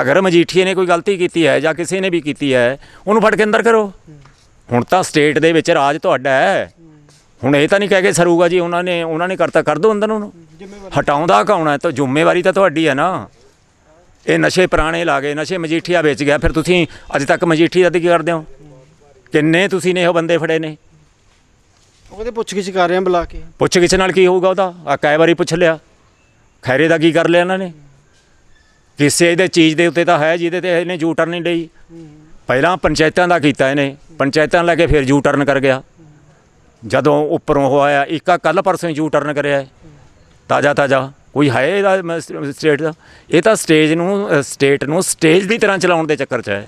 ਅਗਰ ਮਜੀਠੀਏ ਨੇ ਕੋਈ ਗਲਤੀ ਕੀਤੀ ਹੈ ਜਾਂ ਕਿਸੇ ਨੇ ਵੀ ਕੀਤੀ ਹੈ ਉਹਨੂੰ ਫੜ ਕੇ ਅੰਦਰ ਕਰੋ। ਹੁਣ ਤਾਂ ਸਟੇਟ ਦੇ ਵਿੱਚ ਰਾਜ ਤੁਹਾਡਾ ਹੈ। ਹੁਣ ਇਹ ਤਾਂ ਨਹੀਂ ਕਹਿ ਕੇ ਸਰੂਗਾ ਜੀ ਉਹਨਾਂ ਨੇ ਉਹਨਾਂ ਨੇ ਕਰਤਾ ਕਰ ਦੋ ਅੰਦਰ ਉਹਨੂੰ। ਹਟਾਉਂਦਾ ਕੌਣ ਹੈ? ਤਾਂ ਜ਼ਿੰਮੇਵਾਰੀ ਤਾਂ ਤੁਹਾਡੀ ਹੈ ਨਾ। ਇਹ ਨਸ਼ੇ ਪੁਰਾਣੇ ਲਾ ਗਏ ਨਸ਼ੇ ਮਜੀਠੀਆ ਵੇਚ ਗਿਆ ਫਿਰ ਤੁਸੀਂ ਅੱਜ ਤੱਕ ਮਜੀਠੀ ਦਾ ਕੀ ਕਰਦੇ ਹੋ? ਕਿੰਨੇ ਤੁਸੀਂ ਨੇ ਉਹ ਬੰਦੇ ਫੜੇ ਨੇ? ਉਹ ਕਹਿੰਦੇ ਪੁੱਛ ਗਿੱਛ ਕਰ ਰਹੇ ਆ ਬੁਲਾ ਕੇ। ਪੁੱਛ ਗਿੱਛ ਨਾਲ ਕੀ ਹੋਊਗਾ ਉਹਦਾ? ਆ ਕਈ ਵਾਰੀ ਪੁੱਛ ਲਿਆ। ਖੈਰੇ ਦਾ ਕੀ ਕਰ ਲਿਆ ਇਹਨਾਂ ਨੇ? ਕਿਸੇ ਦੇ ਚੀਜ਼ ਦੇ ਉੱਤੇ ਤਾਂ ਹੈ, ਜਿਹਦੇ ਤੇ ਇਹਨੇ ਯੂ ਟਰਨ ਨਹੀਂ ਲਈ। ਪਹਿਲਾਂ ਪੰਚਾਇਤਾਂ ਦਾ ਕੀਤਾ ਇਹਨੇ। ਪੰਚਾਇਤਾਂ ਲੈ ਕੇ ਫਿਰ ਯੂ ਟਰਨ ਕਰ ਗਿਆ। ਜਦੋਂ ਉੱਪਰੋਂ ਉਹ ਆਇਆ, ਇੱਕ ਕੱਲ ਪਰਸੋਂ ਯੂ ਟਰਨ ਕਰਿਆ। ਤਾਜ਼ਾ ਤਾਜ਼ਾ। ਕੋਈ ਹੈ ਇਹਦਾ ਸਟੇਟ ਦਾ? ਇਹ ਤਾਂ ਸਟੇਜ ਨੂੰ, ਸਟੇਟ ਨੂੰ ਸਟੇਜ ਦੀ ਤਰ੍ਹਾਂ ਚਲਾਉਣ ਦੇ ਚੱਕਰ 'ਚ ਹੈ।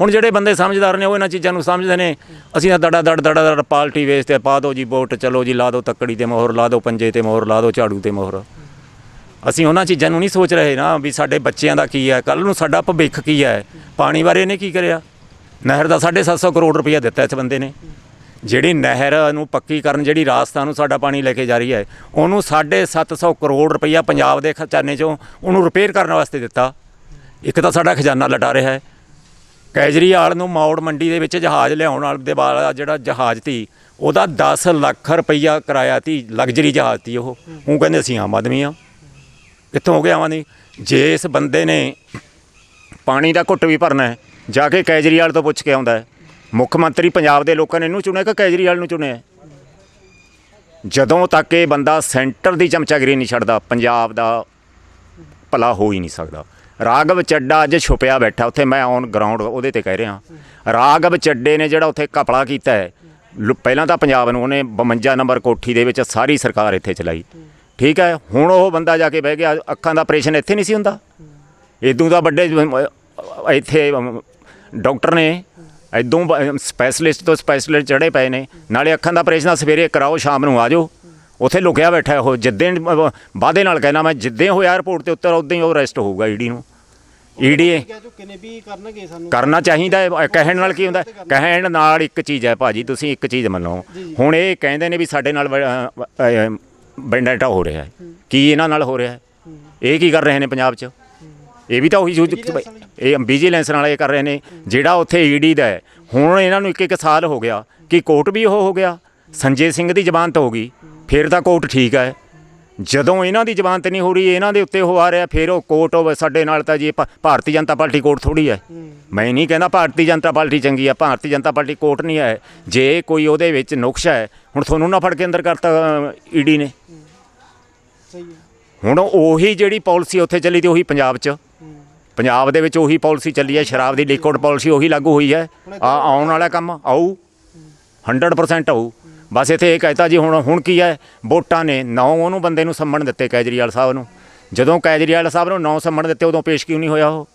ਹੁਣ ਜਿਹੜੇ ਬੰਦੇ ਸਮਝਦਾਰ ਨੇ, ਉਹ ਇਹਨਾਂ ਚੀਜ਼ਾਂ ਨੂੰ ਸਮਝਦੇ ਨੇ। ਅਸੀਂ ਤਾਂ ਦੜਾ ਦੜ ਦੜਾ ਦੜ ਪਾਲਟੀ ਵੇਸ ਤੇ ਪਾ ਦਿਓ ਜੀ ਵੋਟ, ਚਲੋ ਜੀ ਲਾ ਦਿਓ ਤੱਕੜੀ ਤੇ ਮੋਹਰ, ਲਾ ਦਿਓ ਪੰਜੇ ਤੇ ਮੋਹਰ, ਲਾ ਦਿਓ ਝਾੜੂ ਤੇ ਮੋਹਰ। ਅਸੀਂ ਉਹਨਾਂ ਚੀਜ਼ਾਂ ਨੂੰ ਨਹੀਂ ਸੋਚ ਰਹੇ ਨਾ ਵੀ ਸਾਡੇ ਬੱਚਿਆਂ ਦਾ ਕੀ ਹੈ ਕੱਲ ਨੂੰ ਸਾਡਾ ਭਵਿੱਖ ਕੀ ਹੈ। ਪਾਣੀ ਬਾਰੇ ਇਹਨੇ ਕੀ ਕਰਿਆ? ਨਹਿਰ ਦਾ 750 ਕਰੋੜ ਰੁਪਇਆ ਦਿੱਤਾ ਇਸ ਬੰਦੇ ਨੇ। ਜਿਹੜੀ ਨਹਿਰ ਨੂੰ ਪੱਕੀ ਕਰਨ, ਜਿਹੜੀ ਰਾਜਸਥਾਨ ਨੂੰ ਸਾਡਾ ਪਾਣੀ ਲੈ ਕੇ ਜਾ ਰਹੀ ਹੈ, ਉਹਨੂੰ 750 ਕਰੋੜ ਰੁਪਈਆ ਪੰਜਾਬ ਦੇ ਖਜ਼ਾਨੇ ਚੋਂ ਉਹਨੂੰ ਰਿਪੇਅਰ ਕਰਨ ਵਾਸਤੇ ਦਿੱਤਾ। ਇੱਕ ਤਾਂ ਸਾਡਾ ਖਜ਼ਾਨਾ ਲਟਾ ਰਿਹਾ ਹੈ। ਕੈਜਰੀਵਾਲ ਨੂੰ ਮੌੜ ਮੰਡੀ ਦੇ ਵਿੱਚ ਜਹਾਜ਼ ਲਿਆਉਣ ਵਾਲ ਦੇ ਵਾਲਾ ਜਿਹੜਾ ਜਹਾਜ਼ ਤੀ ਉਹਦਾ 10 ਲੱਖ ਰੁਪਈਆ ਕਿਰਾਇਆ ਤੀ ਲਗਜ਼ਰੀ ਜਹਾਜ਼ ਤੀ ਉਹ। ਉਹ ਕਹਿੰਦੇ ਅਸੀਂ ਆਮ ਆਦਮੀ ਆ ਕਿੱਥੋਂ ਹੋ ਗਿਆ ਆਵਾਂ ਦੀ ਜੇ ਇਸ ਬੰਦੇ ਨੇ ਪਾਣੀ ਦਾ ਘੁੱਟ ਵੀ ਭਰਨਾ ਹੈ, ਜਾ ਕੇ ਕੇਜਰੀਵਾਲ ਤੋਂ ਪੁੱਛ ਕੇ ਆਉਂਦਾ ਹੈ। ਮੁੱਖ ਮੰਤਰੀ ਪੰਜਾਬ ਦੇ ਲੋਕਾਂ ਨੇ ਇਹਨੂੰ ਚੁਣਿਆ ਕਿ ਕੇਜਰੀਵਾਲ ਨੂੰ ਚੁਣਿਆ ਜਦੋਂ ਤੱਕ ਇਹ ਬੰਦਾ ਸੈਂਟਰ ਦੀ ਚਮਚਾਗਿਰੀ ਨਹੀਂ ਛੱਡਦਾ, ਪੰਜਾਬ ਦਾ ਭਲਾ ਹੋ ਹੀ ਨਹੀਂ ਸਕਦਾ। ਰਾਗਵ ਚੱਡਾ ਅੱਜ ਛੁਪਿਆ ਬੈਠਾ, ਉੱਥੇ ਮੈਂ ਔਨ ਗਰਾਊਂਡ ਉਹਦੇ ਤੇ ਕਹਿ ਰਿਹਾ। ਰਾਗਵ ਚੱਡੇ ਨੇ ਜਿਹੜਾ ਉੱਥੇ ਕਪੜਾ ਕੀਤਾ ਹੈ, ਲੁ- ਪਹਿਲਾਂ ਤਾਂ ਪੰਜਾਬ ਨੂੰ ਉਹਨੇ 52 ਨੰਬਰ ਕੋਠੀ ਦੇ ਵਿੱਚ ਸਾਰੀ ਸਰਕਾਰ ਇੱਥੇ ਚਲਾਈ। ਠੀਕ ਹੈ ਹੁਣ ਉਹ ਬੰਦਾ ਜਾ ਕੇ ਬਹਿ ਗਿਆ ਅੱਖਾਂ ਦਾ ਆਪਰੇਸ਼ਨ ਇੱਥੇ ਨਹੀਂ ਸੀ ਹੁੰਦਾ। ਇਦੋਂ ਦਾ ਵੱਡੇ ਇੱਥੇ ਡਾਕਟਰ ਨੇ ਇਦੋਂ ਸਪੈਸ਼ਲਿਸਟ ਤੋਂ ਸਪੈਸ਼ਲਿਸਟ ਚੜੇ ਪਏ ਨੇ ਨਾਲੇ ਅੱਖਾਂ ਦਾ ਆਪਰੇਸ਼ਨ ਸਵੇਰੇ ਕਰਾਓ ਸ਼ਾਮ ਨੂੰ ਆ ਜਾਓ। ਉੱਥੇ ਲੁਕਿਆ ਬੈਠਾ ਉਹ ਜਿੱਦਾਂ ਵਾਅਦੇ ਨਾਲ ਕਹਿਣਾ ਮੈਂ ਜਿੱਦਾਂ ਹੋਇਆ 에어ਪੋਰਟ ਤੇ ਉੱਤਰ ਉਦਾਂ ਹੀ ਉਹ ਅਰੈਸਟ ਹੋਊਗਾ ਈਡੀ ਨੂੰ। ਈਡੀ ਕਰਨਾ ਚਾਹੀਦਾ ਹੈ ਕਹਿਣ ਨਾਲ ਕੀ ਹੁੰਦਾ ਕਹਿਣ ਨਾਲ ਇੱਕ ਚੀਜ਼ ਹੈ ਭਾਜੀ ਤੁਸੀਂ ਇੱਕ ਚੀਜ਼ ਮੰਨੋ। ਹੁਣ ਇਹ ਕਹਿੰਦੇ ਨੇ ਵੀ ਸਾਡੇ ਨਾਲ ਬੈਂਡਾਟਾ ਹੋ ਰਿਹਾ ਹੈ। ਕੀ ਇਹਨਾਂ ਨਾਲ ਹੋ ਰਿਹਾ ਹੈ? ਇਹ ਕੀ ਕਰ ਰਹੇ ਨੇ ਪੰਜਾਬ 'ਚ? ਇਹ ਵੀ ਤਾਂ ਉਹੀ ਯੂਜ ਇਹ ਵਿਜੀਲੈਂਸ ਨਾਲ ਇਹ ਕਰ ਰਹੇ ਨੇ। ਜਿਹੜਾ ਉੱਥੇ ਈਡੀ ਦਾ ਹੈ ਹੁਣ ਇਹਨਾਂ ਨੂੰ ਇੱਕ ਇੱਕ ਸਾਲ ਹੋ ਗਿਆ ਕਿ ਕੋਰਟ ਵੀ ਉਹ ਹੋ ਗਿਆ। ਸੰਜੇ ਸਿੰਘ ਦੀ ਜ਼ਮਾਨਤ ਹੋ ਗਈ। ਫਿਰ ਤਾਂ ਕੋਰਟ ਠੀਕ ਹੈ। ਜਦੋਂ ਇਹਨਾਂ ਦੀ ਜ਼ਮਾਨਤ ਨਹੀਂ ਹੋ ਰਹੀ ਇਹਨਾਂ ਦੇ ਉੱਤੇ ਉਹ ਆ ਰਿਹਾ ਫਿਰ ਉਹ ਕੋਰਟ ਉਹ ਸਾਡੇ ਨਾਲ ਤਾਂ ਜੀ ਭਾਰਤੀ ਜਨਤਾ ਪਾਰਟੀ ਕੋਰਟ ਥੋੜੀ ਹੈ। ਮੈਂ ਨਹੀਂ ਕਹਿੰਦਾ ਭਾਰਤੀ ਜਨਤਾ ਪਾਰਟੀ ਚੰਗੀ ਆ ਭਾਰਤੀ ਜਨਤਾ ਪਾਰਟੀ ਕੋਰਟ ਨਹੀਂ ਹੈ। ਜੇ ਕੋਈ ਉਹਦੇ ਵਿੱਚ ਨੁਕਸ ਹੈ ਹੁਣ ਤੁਹਾਨੂੰ ਨਾ ਫੜ ਕੇ ਅੰਦਰ ਕਰਤਾ ਈਡੀ ਨੇ। ਸਹੀ ਹੈ। ਹੁਣ ਉਹੀ ਜਿਹੜੀ ਪਾਲਿਸੀ ਉੱਥੇ ਚੱਲੀ ਤੇ ਉਹੀ ਪੰਜਾਬ 'ਚ। ਪੰਜਾਬ ਦੇ ਵਿੱਚ ਉਹੀ ਪਾਲਿਸੀ ਚੱਲੀ ਹੈ ਸ਼ਰਾਬ ਦੀ ਲਿਕੁਇਡ ਪਾਲਿਸੀ ਉਹੀ ਲਾਗੂ ਹੋਈ ਹੈ। ਆ ਆਉਣ ਵਾਲਾ ਕੰਮ ਆਊ। 100% ਆਊ। ਬਸ ਇੱਥੇ ਇਹ ਕਹਿਤਾ ਜੀ, ਹੁਣ ਹੁਣ ਕੀ ਹੈ? ਵੋਟਾਂ ਨੇ ਨੌ ਉਹਨੂੰ ਬੰਦੇ ਨੂੰ ਸੰਮਣ ਦਿੱਤੇ ਕੈਜਰੀਵਾਲ ਸਾਹਿਬ ਨੂੰ। ਜਦੋਂ ਕੈਜਰੀਵਾਲ ਸਾਹਿਬ ਨੂੰ ਨੌ ਸੰਮਣ ਦਿੱਤੇ, ਉਦੋਂ ਪੇਸ਼ ਕਿਉਂ ਨਹੀਂ ਹੋਇਆ ਉਹ?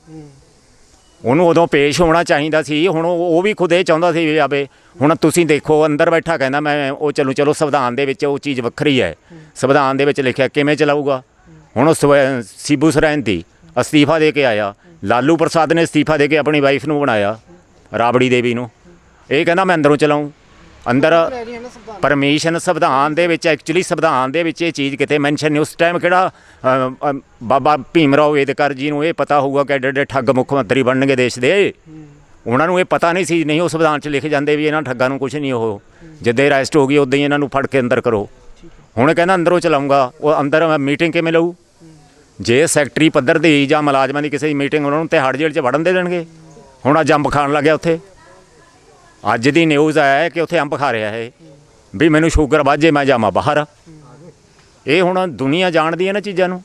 ਉਹਨੂੰ ਉਦੋਂ ਪੇਸ਼ ਹੋਣਾ ਚਾਹੀਦਾ ਸੀ, ਹੁਣ ਉਹ ਉਹ ਵੀ ਖੁਦ ਇਹ ਚਾਹੁੰਦਾ ਸੀ ਵੀ ਆਵੇ, ਹੁਣ ਤੁਸੀਂ ਦੇਖੋ, ਅੰਦਰ ਬੈਠਾ ਕਹਿੰਦਾ ਮੈਂ, ਉਹ ਚਲੋ ਚਲੋ ਸੰਵਿਧਾਨ ਦੇ ਵਿੱਚ ਉਹ ਚੀਜ਼ ਵੱਖਰੀ ਹੈ। ਸੰਵਿਧਾਨ ਦੇ ਵਿੱਚ ਲਿਖਿਆ ਕਿਵੇਂ ਚਲਾਊਗਾ? ਹੁਣ ਉਹ ਸਵੈ- ਸੀਬੂ ਸਰੈਨ ਦੀ ਅਸਤੀਫਾ ਦੇ ਕੇ ਆਇਆ, ਲਾਲੂ ਪ੍ਰਸਾਦ ਨੇ ਅਸਤੀਫਾ ਦੇ ਕੇ ਆਪਣੀ ਵਾਈਫ ਨੂੰ ਬਣਾਇਆ, ਰਾਬੜੀ ਦੇਵੀ ਨੂੰ। ਇਹ ਕਹਿੰਦਾ ਮੈਂ ਅੰਦਰੋਂ ਚਲਾਉਂ ਅੰਦਰ ਪਰਮਿਸ਼ਨ ਸੰਵਿਧਾਨ ਦੇ ਵਿੱਚ ਐਕਚੁਅਲੀ ਸੰਵਿਧਾਨ ਦੇ ਵਿੱਚ ਇਹ ਚੀਜ਼ ਕਿਤੇ ਮੈਂਸ਼ਨ ਨਹੀਂ। ਉਸ ਟਾਈਮ ਕਿਹੜਾ ਅ, ਅ, ਬਾਬਾ ਭੀਮ ਰਾਓ ਅੰਬੇਦਕਰ ਜੀ ਨੂੰ ਇਹ ਪਤਾ ਹੋਊਗਾ ਕਿ ਐਡੇ ਐਡੇ ਠੱਗ ਮੁੱਖ ਮੰਤਰੀ ਬਣਨਗੇ ਦੇਸ਼ ਦੇ। ਉਹਨਾਂ ਨੂੰ ਇਹ ਪਤਾ ਨਹੀਂ ਸੀ ਨਹੀਂ ਉਹ ਸੰਵਿਧਾਨ 'ਚ ਲਿਖ ਜਾਂਦੇ ਵੀ ਇਹਨਾਂ ਠੱਗਾਂ ਨੂੰ ਕੁਝ ਨਹੀਂ ਉਹ। ਜਿੱਦੇ ਅਰੈਸਟ ਹੋ ਗਈ ਉਦਾਂ ਹੀ ਇਹਨਾਂ ਨੂੰ ਫੜ ਕੇ ਅੰਦਰ ਕਰੋ। ਹੁਣ ਕਹਿੰਦਾ ਅੰਦਰੋਂ ਚਲਾਉਂਗਾ ਉਹ ਅੰਦਰ ਮੀਟਿੰਗ ਕਿਵੇਂ ਲਊ? ਜੇ ਸੈਕਟਰੀ ਪੱਧਰ ਦੀ ਜਾਂ ਮੁਲਾਜ਼ਮਾਂ ਦੀ ਕਿਸੇ ਦੀ ਮੀਟਿੰਗ ਉਹਨਾਂ ਨੂੰ ਤਿਹਾੜ ਜੇਲ੍ਹ 'ਚ ਵੜਨ ਦੇ ਦੇਣਗੇ। ਹੁਣ ਅੱਜ ਅੰਬ ਖਾਣ ਲੱਗਿਆ ਉੱਥੇ। ਅੱਜ ਦੀ ਨਿਊਜ਼ ਆਇਆ ਹੈ ਕਿ ਉੱਥੇ ਅੰਬ ਖਾ ਰਿਹਾ ਹੈ ਵੀ ਮੈਨੂੰ ਸ਼ੂਗਰ ਵਾਜੇ ਮੈਂ ਜਾਵਾਂ ਬਾਹਰ। ਇਹ ਹੁਣ ਦੁਨੀਆ ਜਾਣਦੀ ਹੈ ਨਾ ਚੀਜ਼ਾਂ ਨੂੰ।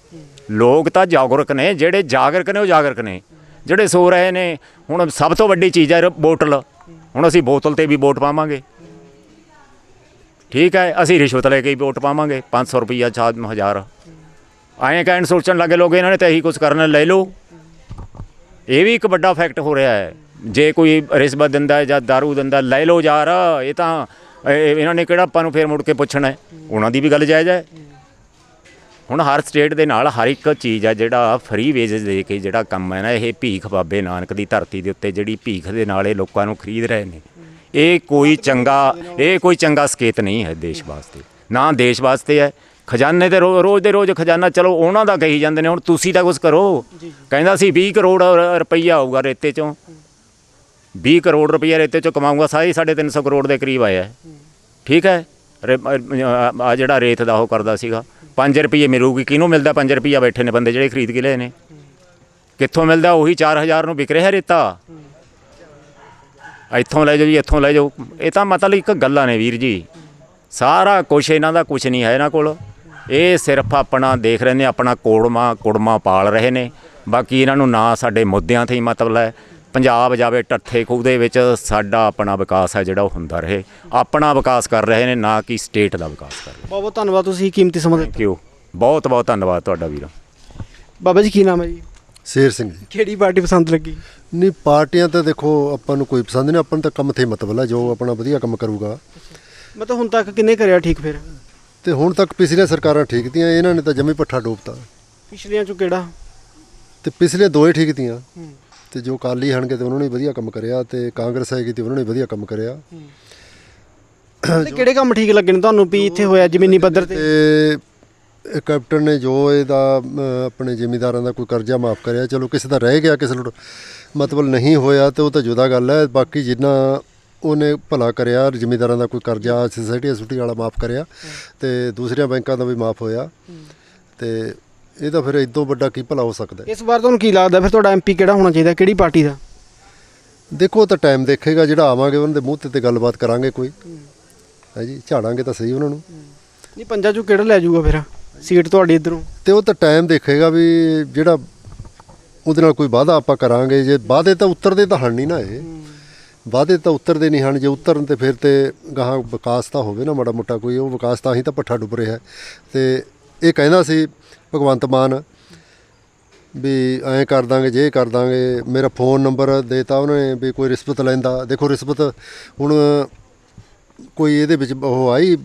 ਲੋਕ ਤਾਂ ਜਾਗਰੂਕ ਨੇ, ਜਿਹੜੇ ਜਾਗਰੂਕ ਨੇ ਉਹ ਜਾਗਰੂਕ ਨੇ। ਜਿਹੜੇ ਸੋ ਰਹੇ ਨੇ, ਹੁਣ ਸਭ ਤੋਂ ਵੱਡੀ ਚੀਜ਼ ਹੈ ਬੋਟਲ। ਹੁਣ ਅਸੀਂ ਬੋਤਲ ਤੇ ਵੀ ਵੋਟ ਪਾਵਾਂਗੇ। ਠੀਕ ਹੈ, ਅਸੀਂ ਰਿਸ਼ਵਤ ਲੈ ਕੇ ਹੀ ਵੋਟ ਪਾਵਾਂਗੇ 500 ਰੁਪਈਆ ਛਾਦ ਹਜ਼ਾਰ। ਐਂ ਕਹਿਣ ਸੋਚਣ ਲੱਗੇ ਲੋਕ ਇਹਨਾਂ ਨੇ ਤਾਂ ਇਹੀ ਕੁਝ ਕਰਨਾ, ਲੈ ਲਓ। ਇਹ ਵੀ ਇੱਕ ਵੱਡਾ ਫੈਕਟ ਹੋ ਰਿਹਾ ਹੈ। ਜੇ ਕੋਈ ਰਿਸ਼ਵਤ ਦਿੰਦਾ ਹੈ ਜਾਂ दारू ਦਿੰਦਾ ਲੈ ਲਓ ਯਾਰ ਇਹ ਤਾਂ ਇਹ- ਇਹਨਾਂ ਨੇ ਕਿਹੜਾ ਆਪਾਂ ਨੂੰ ਫੇਰ ਮੁੜ ਕੇ ਪੁੱਛਣਾ ਹੈ? ਉਹਨਾਂ ਦੀ ਵੀ ਗੱਲ ਜਾਇਜ਼ ਹੈ। ਹੁਣ ਹਰ ਸਟੇਟ ਦੇ ਨਾਲ ਹਰ ਇੱਕ ਚੀਜ਼ ਆ ਜਿਹੜਾ ਫ੍ਰੀ ਵੇਜਸ ਦੇ ਕੇ ਜਿਹੜਾ ਕੰਮ ਹੈ ਨਾ ਇਹ ਭੀਖ ਬਾਬੇ ਨਾਨਕ ਦੀ ਧਰਤੀ ਦੇ ਉੱਤੇ ਜਿਹੜੀ ਭੀਖ ਦੇ ਨਾਲ ਇਹ ਲੋਕਾਂ ਨੂੰ ਖਰੀਦ ਰਹੇ ਨੇ। ਇਹ ਕੋਈ ਚੰਗਾ ਇਹ ਕੋਈ ਚੰਗਾ ਸਕੇਤ ਨਹੀਂ ਹੈ ਦੇਸ਼ ਵਾਸਤੇ। ਨਾ ਦੇਸ਼ ਵਾਸਤੇ ਹੈ। ਖਜ਼ਾਨੇ ਤੇ ਰੋ- ਰੋਜ਼ ਦੇ ਰੋਜ਼ ਖਜ਼ਾਨਾ ਚਲੋ ਉਹਨਾਂ ਦਾ ਕਹੀ ਜਾਂਦੇ ਨੇ ਹੁਣ ਤੁਸੀਂ ਤਾਂ ਕੁਝ ਕਰੋ। ਕਹਿੰਦਾ ਸੀ 20 ਕਰੋੜ ਰ- ਰੁਪਈਆ ਆਊਗਾ ਰੇਤੇ ਚੋਂ। 20 ਕਰੋੜ ਰੁਪਈਆ ਰੇਤੇ ਚੋਂ ਕਮਾਊਗਾ, ਸਾਰੀ 350 ਕਰੋੜ ਦੇ ਕਰੀਬ ਆਇਆ ਠੀਕ ਹੈ? ਆ ਜਿਹੜਾ ਰੇਤ ਦਾ ਉਹ ਕਰਦਾ ਸੀਗਾ। 5 ਰੁਪਏ ਮਿਲੂਗੀ, ਕਿਹਨੂੰ ਮਿਲਦਾ 5 ਰੁਪਈਆ ਬੈਠੇ ਨੇ ਬੰਦੇ ਜਿਹੜੇ ਖਰੀਦ ਕੇ ਲਏ ਨੇ? ਕਿੱਥੋਂ ਮਿਲਦਾ? ਉਹੀ 4000 ਨੂੰ ਵਿਕ ਰਿਹਾ ਰੇਤਾ। ਇੱਥੋਂ ਲੈ ਜਾਓ ਜੀ, ਇੱਥੋਂ ਲੈ ਜਾਓ। ਇਹ ਤਾਂ ਮਤਲਬ ਇੱਕ ਗੱਲਾਂ ਨੇ ਵੀਰ ਜੀ। ਸਾਰਾ ਕੁਝ ਇਹਨਾਂ ਦਾ ਕੁਝ ਨਹੀਂ ਹੈ ਇਹਨਾਂ ਕੋਲ। ਇਹ ਸਿਰਫ ਆਪਣਾ ਦੇਖ ਰਹੇ ਨੇ, ਆਪਣਾ ਕੋੜਮਾ, ਕੁੜਮਾ ਪਾਲ ਰਹੇ ਨੇ। ਬਾਕੀ ਇਹਨਾਂ ਨੂੰ ਨਾ ਸਾਡੇ ਮੁੱਦਿਆਂ ਤੇ ਹੀ ਮਤਲਬ ਹੈ। ਪੰਜਾਬ ਜਾਵੇ ਟੱਠੇ ਖੂਹ ਦੇ ਵਿੱਚ ਸਾਡਾ ਆਪਣਾ ਵਿਕਾਸ ਹੈ ਜਿਹੜਾ ਉਹ ਹੁੰਦਾ ਰਹੇ। ਆਪਣਾ ਵਿਕਾਸ ਕਰ ਰਹੇ ਨੇ ਨਾ ਕਿ ਸਟੇਟ ਦਾ ਵਿਕਾਸ ਕਰ ਰਹੇ। ਬਹੁਤ ਬਹੁਤ ਧੰਨਵਾਦ ਤੁਸੀਂ ਕੀਮਤੀ ਸਮਾਂ ਦਿੱਤਾ ਥੈਂਕ ਯੂ ਬਹੁਤ ਬਹੁਤ ਧੰਨਵਾਦ ਤੁਹਾਡਾ ਵੀਰ। ਬਾਬਾ ਜੀ ਕੀ ਨਾਮ ਹੈ ਜੀ? ਸ਼ੇਰ ਸਿੰਘ ਜੀ। ਕਿਹੜੀ ਪਾਰਟੀ ਪਸੰਦ ਲੱਗੀ? ਨਹੀਂ ਪਾਰਟੀਆਂ ਤਾਂ ਦੇਖੋ ਆਪਾਂ ਨੂੰ ਕੋਈ ਪਸੰਦ ਨਹੀਂ ਆਪਾਂ ਨੂੰ ਤਾਂ ਕੰਮ ਤੇ ਮਤਲਬ ਹੈ ਜੋ ਆਪਣਾ ਵਧੀਆ ਕੰਮ ਕਰੂਗਾ। ਮਤਲਬ ਹੁਣ ਤੱਕ ਕਿੰਨੇ ਕਰਿਆ ਠੀਕ ਫਿਰ? ਤੇ ਹੁਣ ਤੱਕ ਪਿਛਲੀਆਂ ਸਰਕਾਰਾਂ ਠੀਕ ਤੀਆਂ ਇਹਨਾਂ ਨੇ ਤਾਂ ਜਮੀ ਪੱਠਾ ਡੋਬਤਾ। ਪਿਛਲੀਆਂ ਚੋਂ ਕਿਹੜਾ? ਤੇ ਪਿਛਲੇ ਦੋ ਹੀ ਠੀਕ ਤੀਆਂ। ਤੇ ਜੋ ਕਾਲੀ ਹਣਗੇ ਤੇ ਉਹਨਾਂ ਨੇ ਵਧੀਆ ਕੰਮ ਕਰਿਆ ਤੇ ਕਾਂਗਰਸ ਹੈਗੀ ਤੇ ਉਹਨਾਂ ਨੇ ਵਧੀਆ ਕੰਮ ਕਰਿਆ। ਤੇ ਕਿਹੜੇ ਕੰਮ ਠੀਕ ਲੱਗੇ ਨੇ ਤੁਹਾਨੂੰ ਵੀ ਇੱਥੇ ਹੋਇਆ ਜ਼ਮੀਨੀ ਪੱਧਰ ਤੇ? ਕੈਪਟਨ ਨੇ ਜੋ ਇਹਦਾ ਆਪਣੇ ਜ਼ਿਮੀਦਾਰਾਂ ਦਾ ਕੋਈ ਕਰਜ਼ਾ ਮਾਫ ਕਰਿਆ ਚਲੋ ਕਿਸੇ ਦਾ ਰਹਿ ਗਿਆ ਕਿਸੇ ਨੂੰ ਮਤਲਬ ਨਹੀਂ ਹੋਇਆ ਤੇ ਉਹ ਤਾਂ ਜੁਦਾ ਗੱਲ ਹੈ ਬਾਕੀ ਜਿੰਨਾ ਉਹਨੇ ਭਲਾ ਕਰਿਆ ਜ਼ਿਮੀਦਾਰਾਂ ਦਾ ਕੋਈ ਕਰਜ਼ਾ ਸੋਸਾਇਟੀ ਸੁਟੀ ਵਾਲਾ ਮਾਫ ਕਰਿਆ ਤੇ ਦੂਸਰੀਆਂ ਬੈਂਕਾਂ ਦਾ ਵੀ ਮਾਫ ਹੋਇਆ। ਤੇ ਇਹ ਤਾਂ ਫਿਰ ਇਦੋਂ ਵੱਡਾ ਕੀ ਭਲਾ ਹੋ ਸਕਦਾ ਹੈ? ਇਸ ਵਾਰ ਤੁਹਾਨੂੰ ਕੀ ਲੱਗਦਾ ਫਿਰ ਤੁਹਾਡਾ ਐਮਪੀ ਕਿਹੜਾ ਹੋਣਾ ਚਾਹੀਦਾ ਕਿਹੜੀ ਪਾਰਟੀ ਦਾ? ਦੇਖੋ ਉਹ ਤਾਂ ਟਾਈਮ ਦੇਖੇਗਾ ਜਿਹੜਾ ਆਵਾਂਗੇ ਉਹਨਾਂ ਦੇ ਮੂੰਹ ਤੇ ਤੇ ਗੱਲਬਾਤ ਕਰਾਂਗੇ ਕੋਈ। ਹੈ ਜੀ ਝਾੜਾਂਗੇ ਤਾਂ ਸਹੀ ਉਹਨਾਂ ਨੂੰ। ਨਹੀਂ ਪੰਜਾਂ ਚੋਂ ਕਿਹੜਾ ਲੈ ਜਾਊਗਾ ਫਿਰ? ਸੀਟ ਤੁਹਾਡੀ ਇਧਰੋਂ। ਤੇ ਉਹ ਤਾਂ ਟਾਈਮ ਦੇਖੇਗਾ ਵੀ ਜਿਹੜਾ ਉਹਦੇ ਨਾਲ ਕੋਈ ਵਾਅਦਾ ਆਪਾਂ ਕਰਾਂਗੇ। ਜੇ ਵਾਅਦੇ ਤਾਂ ਉੱਤਰਦੇ ਤਾਂ ਹਨ ਨਹੀਂ ਨਾ ਇਹ। ਵਾਅਦੇ ਤਾਂ ਉੱਤਰਦੇ ਨਹੀਂ ਹਨ। ਜੇ ਉਤਰਨ ਤੇ ਫਿਰ ਤੇ ਗਾਹਾਂ ਵਿਕਾਸ ਤਾਂ ਹੋਵੇ ਨਾ ਮਾੜਾ ਮੋਟਾ ਕੋਈ। ਉਹ ਵਿਕਾਸ ਤਾਂ ਹੀ ਤਾਂ ਪੱਠਾ ਡੁੱਬ ਰਿਹਾ ਹੈ। ਤੇ ਇਹ ਕਹਿੰਦਾ ਸੀ ਭਗਵੰਤ ਮਾਨ ਵੀ ਐਂ ਕਰ ਦਾਂਗੇ ਜੇ ਕਰ ਦਾਂਗੇ ਮੇਰਾ ਫੋਨ ਨੰਬਰ ਦੇਤਾ ਉਹਨੇ ਵੀ ਕੋਈ ਰਿਸ਼ਵਤ ਲੈਂਦਾ। ਦੇਖੋ ਰਿਸ਼ਵਤ ਹੁਣ ਕੋਈ ਇਹਦੇ ਵਿੱਚ ਉਹ ਆਈ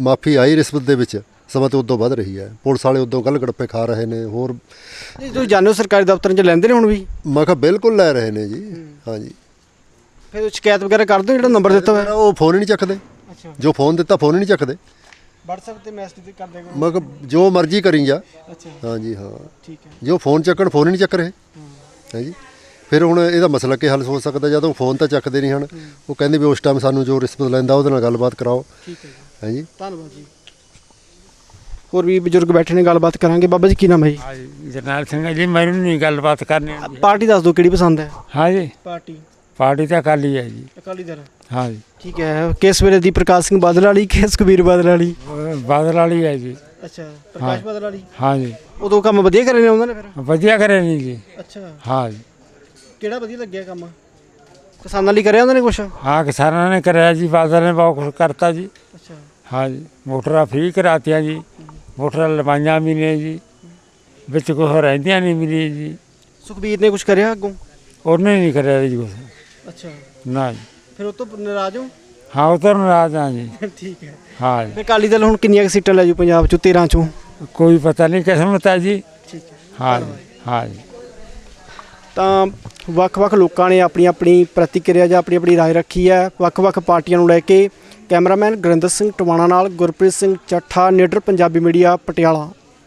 ਮਾਫੀ ਆਈ ਰਿਸ਼ਵਤ ਦੇ ਵਿੱਚ ਸਮਾਂ ਤੇ ਉਦੋਂ ਵੱਧ ਰਹੀ ਹੈ। ਪੁਲਿਸ ਵਾਲੇ ਉਦੋਂ ਗੱਲ ਗੜੱਪੇ ਖਾ ਰਹੇ ਨੇ ਹੋਰ ਤੁਸੀਂ ਜਾਣਦੇ ਹੋ ਸਰਕਾਰੀ ਦਫ਼ਤਰਾਂ 'ਚ ਲੈਂਦੇ ਨੇ ਹੁਣ ਵੀ? ਮੈਂ ਕਿਹਾ ਬਿਲਕੁਲ ਲੈ ਰਹੇ ਨੇ ਜੀ। ਹਾਂਜੀ। ਫਿਰ ਸ਼ਿਕਾਇਤ ਵਗੈਰਾ ਕਰਦੇ ਜਿਹੜਾ ਨੰਬਰ ਦਿੱਤਾ ਹੋਇਆ? ਉਹ ਫੋਨ ਹੀ ਨਹੀਂ ਚੱਕਦੇ। ਅੱਛਾ। ਜੋ ਫੋਨ ਦਿੱਤਾ ਫੋਨ ਹੀ ਨਹੀਂ ਚੱਕਦੇ। WhatsApp ਤੇ ਮੈਸੇਜ ਤੇ ਕਰ। ਦੇਗਾ ਮੈਂ ਕਿਹਾ ਜੋ ਮਰਜ਼ੀ ਕਰੀ ਜਾ। ਅੱਛਾ। ਹਾਂਜੀ ਹਾਂ। ਠੀਕ ਹੈ। ਜੋ ਫੋਨ ਚੱਕਣ ਫੋਨ ਹੀ ਨਹੀਂ ਚੱਕ ਰਹੇ। ਹੈ। ਜੀ? ਫਿਰ ਹੁਣ ਇਹਦਾ ਮਸਲਾ ਕੀ ਹੱਲ ਹੋ ਸਕਦਾ? ਜਦੋਂ ਫੋਨ ਤਾਂ ਚੱਕਦੇ ਨਹੀਂ ਹਨ। ਉਹ ਕਹਿੰਦੇ ਵੀ ਉਸ ਟਾਈਮ ਸਾਨੂੰ ਜੋ ਰਿਸ਼ਵਤ ਲੈਂਦਾ ਉਹਦੇ ਨਾਲ ਗੱਲਬਾਤ ਕਰਾਓ। ਠੀਕ ਹੈ ਜੀ। ਹੈ ਜੀ? ਧੰਨਵਾਦ ਜੀ। ਹੋਰ ਵੀ ਬਜ਼ੁਰਗ ਬੈਠੇ ਨੇ ਗੱਲਬਾਤ ਕਰਾਂਗੇ। ਬਾਬਾ ਜੀ ਕੀ ਨਾਮ ਹੈ ਜੀ? ਜਰਨੈਲ ਸਿੰਘ ਜੀ ਮੈਨੂੰ ਨਹੀਂ ਗੱਲਬਾਤ ਕਰਨੀ ਆਉਂਦੀ। ਪਾਰਟੀ ਦੱਸ ਦਿਓ ਕਿਹੜੀ ਪਸੰਦ ਹੈ? ਹਾਂ ਜੀ। ਪਾਰਟੀ। ਪਾਰਟੀ ਤਾਂ ਅਕਾਲੀ ਹੈ ਜੀ। ਅਕਾਲੀ ਦਲ। ਹਾਂ ਜੀ। ਠੀਕ ਹੈ ਕਿਸ ਵੇਲੇ ਦੀ ਪ੍ਰਕਾਸ਼ ਸਿੰਘ ਬਾਦਲ ਵਾਲੀ ਕਿ ਸੁਖਬੀਰ ਬਾਦਲ ਵਾਲੀ? ਬਾਦਲ ਵਾਲੀ ਹੈ ਜੀ। ਅੱਛਾ ਪ੍ਰਕਾਸ਼ ਬਾਦਲ ਵਾਲੀ? ਹਾਂ ਜੀ। ਉਦੋਂ ਕੰਮ ਵਧੀਆ ਕਰੇ ਨੇ ਉਹਨਾਂ ਨੇ ਫਿਰ? ਵਧੀਆ ਕਰੇ ਨਹੀਂ ਜੀ। ਅੱਛਾ। ਹਾਂ ਜੀ। ਕਿਹੜਾ ਵਧੀਆ ਲੱਗਿਆ ਕੰਮ? ਕਿਸਾਨਾਂ ਲਈ ਕਰਿਆ ਉਹਨਾਂ ਨੇ ਕੁਛ? ਹਾਂ ਕਿਸਾਨਾਂ ਨੇ ਕਰਿਆ ਜੀ ਬਾਦਲ ਨੇ ਬਹੁਤ ਕੁਛ ਕਰਤਾ ਜੀ। ਅੱਛਾ। ਹਾਂ ਜੀ ਮੋਟਰਾਂ ਫ੍ਰੀ ਕਰਾਤੀਆਂ ਜੀ। ਮੋਟਰਾਂ ਲਵਾਈਆਂ ਵੀ ਨੇ ਜੀ। ਵਿੱਚ ਕੁਛ ਰਹਿੰਦੀਆਂ ਨਹੀਂ ਮਿਲੀ ਜੀ। ਸੁਖਬੀਰ ਨੇ ਕੁਛ ਕਰਿਆ ਅੱਗੋਂ? ਉਹਨੇ ਨਹੀਂ ਕਰਿਆ ਜੀ ਕੁਛ। ਅੱਛਾ। ਨਾ ਜੀ। ਫਿਰ ਉਹ ਤੋਂ ਨਾਰਾਜ਼ ਹੋ? ਹਾਂ ਉਹ ਤਾਂ ਨਾਰਾਜ਼ ਹਾਂ ਜੀ। (laughs) ਠੀਕ ਹੈ। ਹਾਂ ਜੀ। ਫਿਰ ਅਕਾਲੀ ਦਲ ਹੁਣ ਕਿੰਨੀਆਂ ਸੀਟਾਂ ਲੈ ਜੂ ਪੰਜਾਬ ਚੋਂ? 13 ਚੋਂ? ਕੋਈ ਪਤਾ ਨਹੀਂ ਕਿਸਮਤ ਹੈ ਜੀ। ਠੀਕ ਹੈ। ਹਾਂ ਜੀ ਹਾਂ ਜੀ। ਤਾਂ ਵੱਖ-ਵੱਖ ਲੋਕਾਂ ਨੇ ਆਪਣੀ ਆਪਣੀ ਪ੍ਰਤੀਕਿਰਿਆ ਜਾਂ ਆਪਣੀ ਆਪਣੀ ਰਾਏ ਰੱਖੀ ਹੈ। ਵੱਖ-ਵੱਖ ਪਾਰਟੀਆਂ ਨੂੰ ਲੈ ਕੇ ਕੈਮਰਾਮੈਨ ਗੁਰਿੰਦਰ ਸਿੰਘ ਟਵਾਣਾ ਨਾਲ ਗੁਰਪ੍ਰੀਤ ਸਿੰਘ ਚੱਠਾ ਨਿਡਰ ਪੰਜਾਬੀ ਮੀਡੀਆ ਪਟਿਆਲਾ।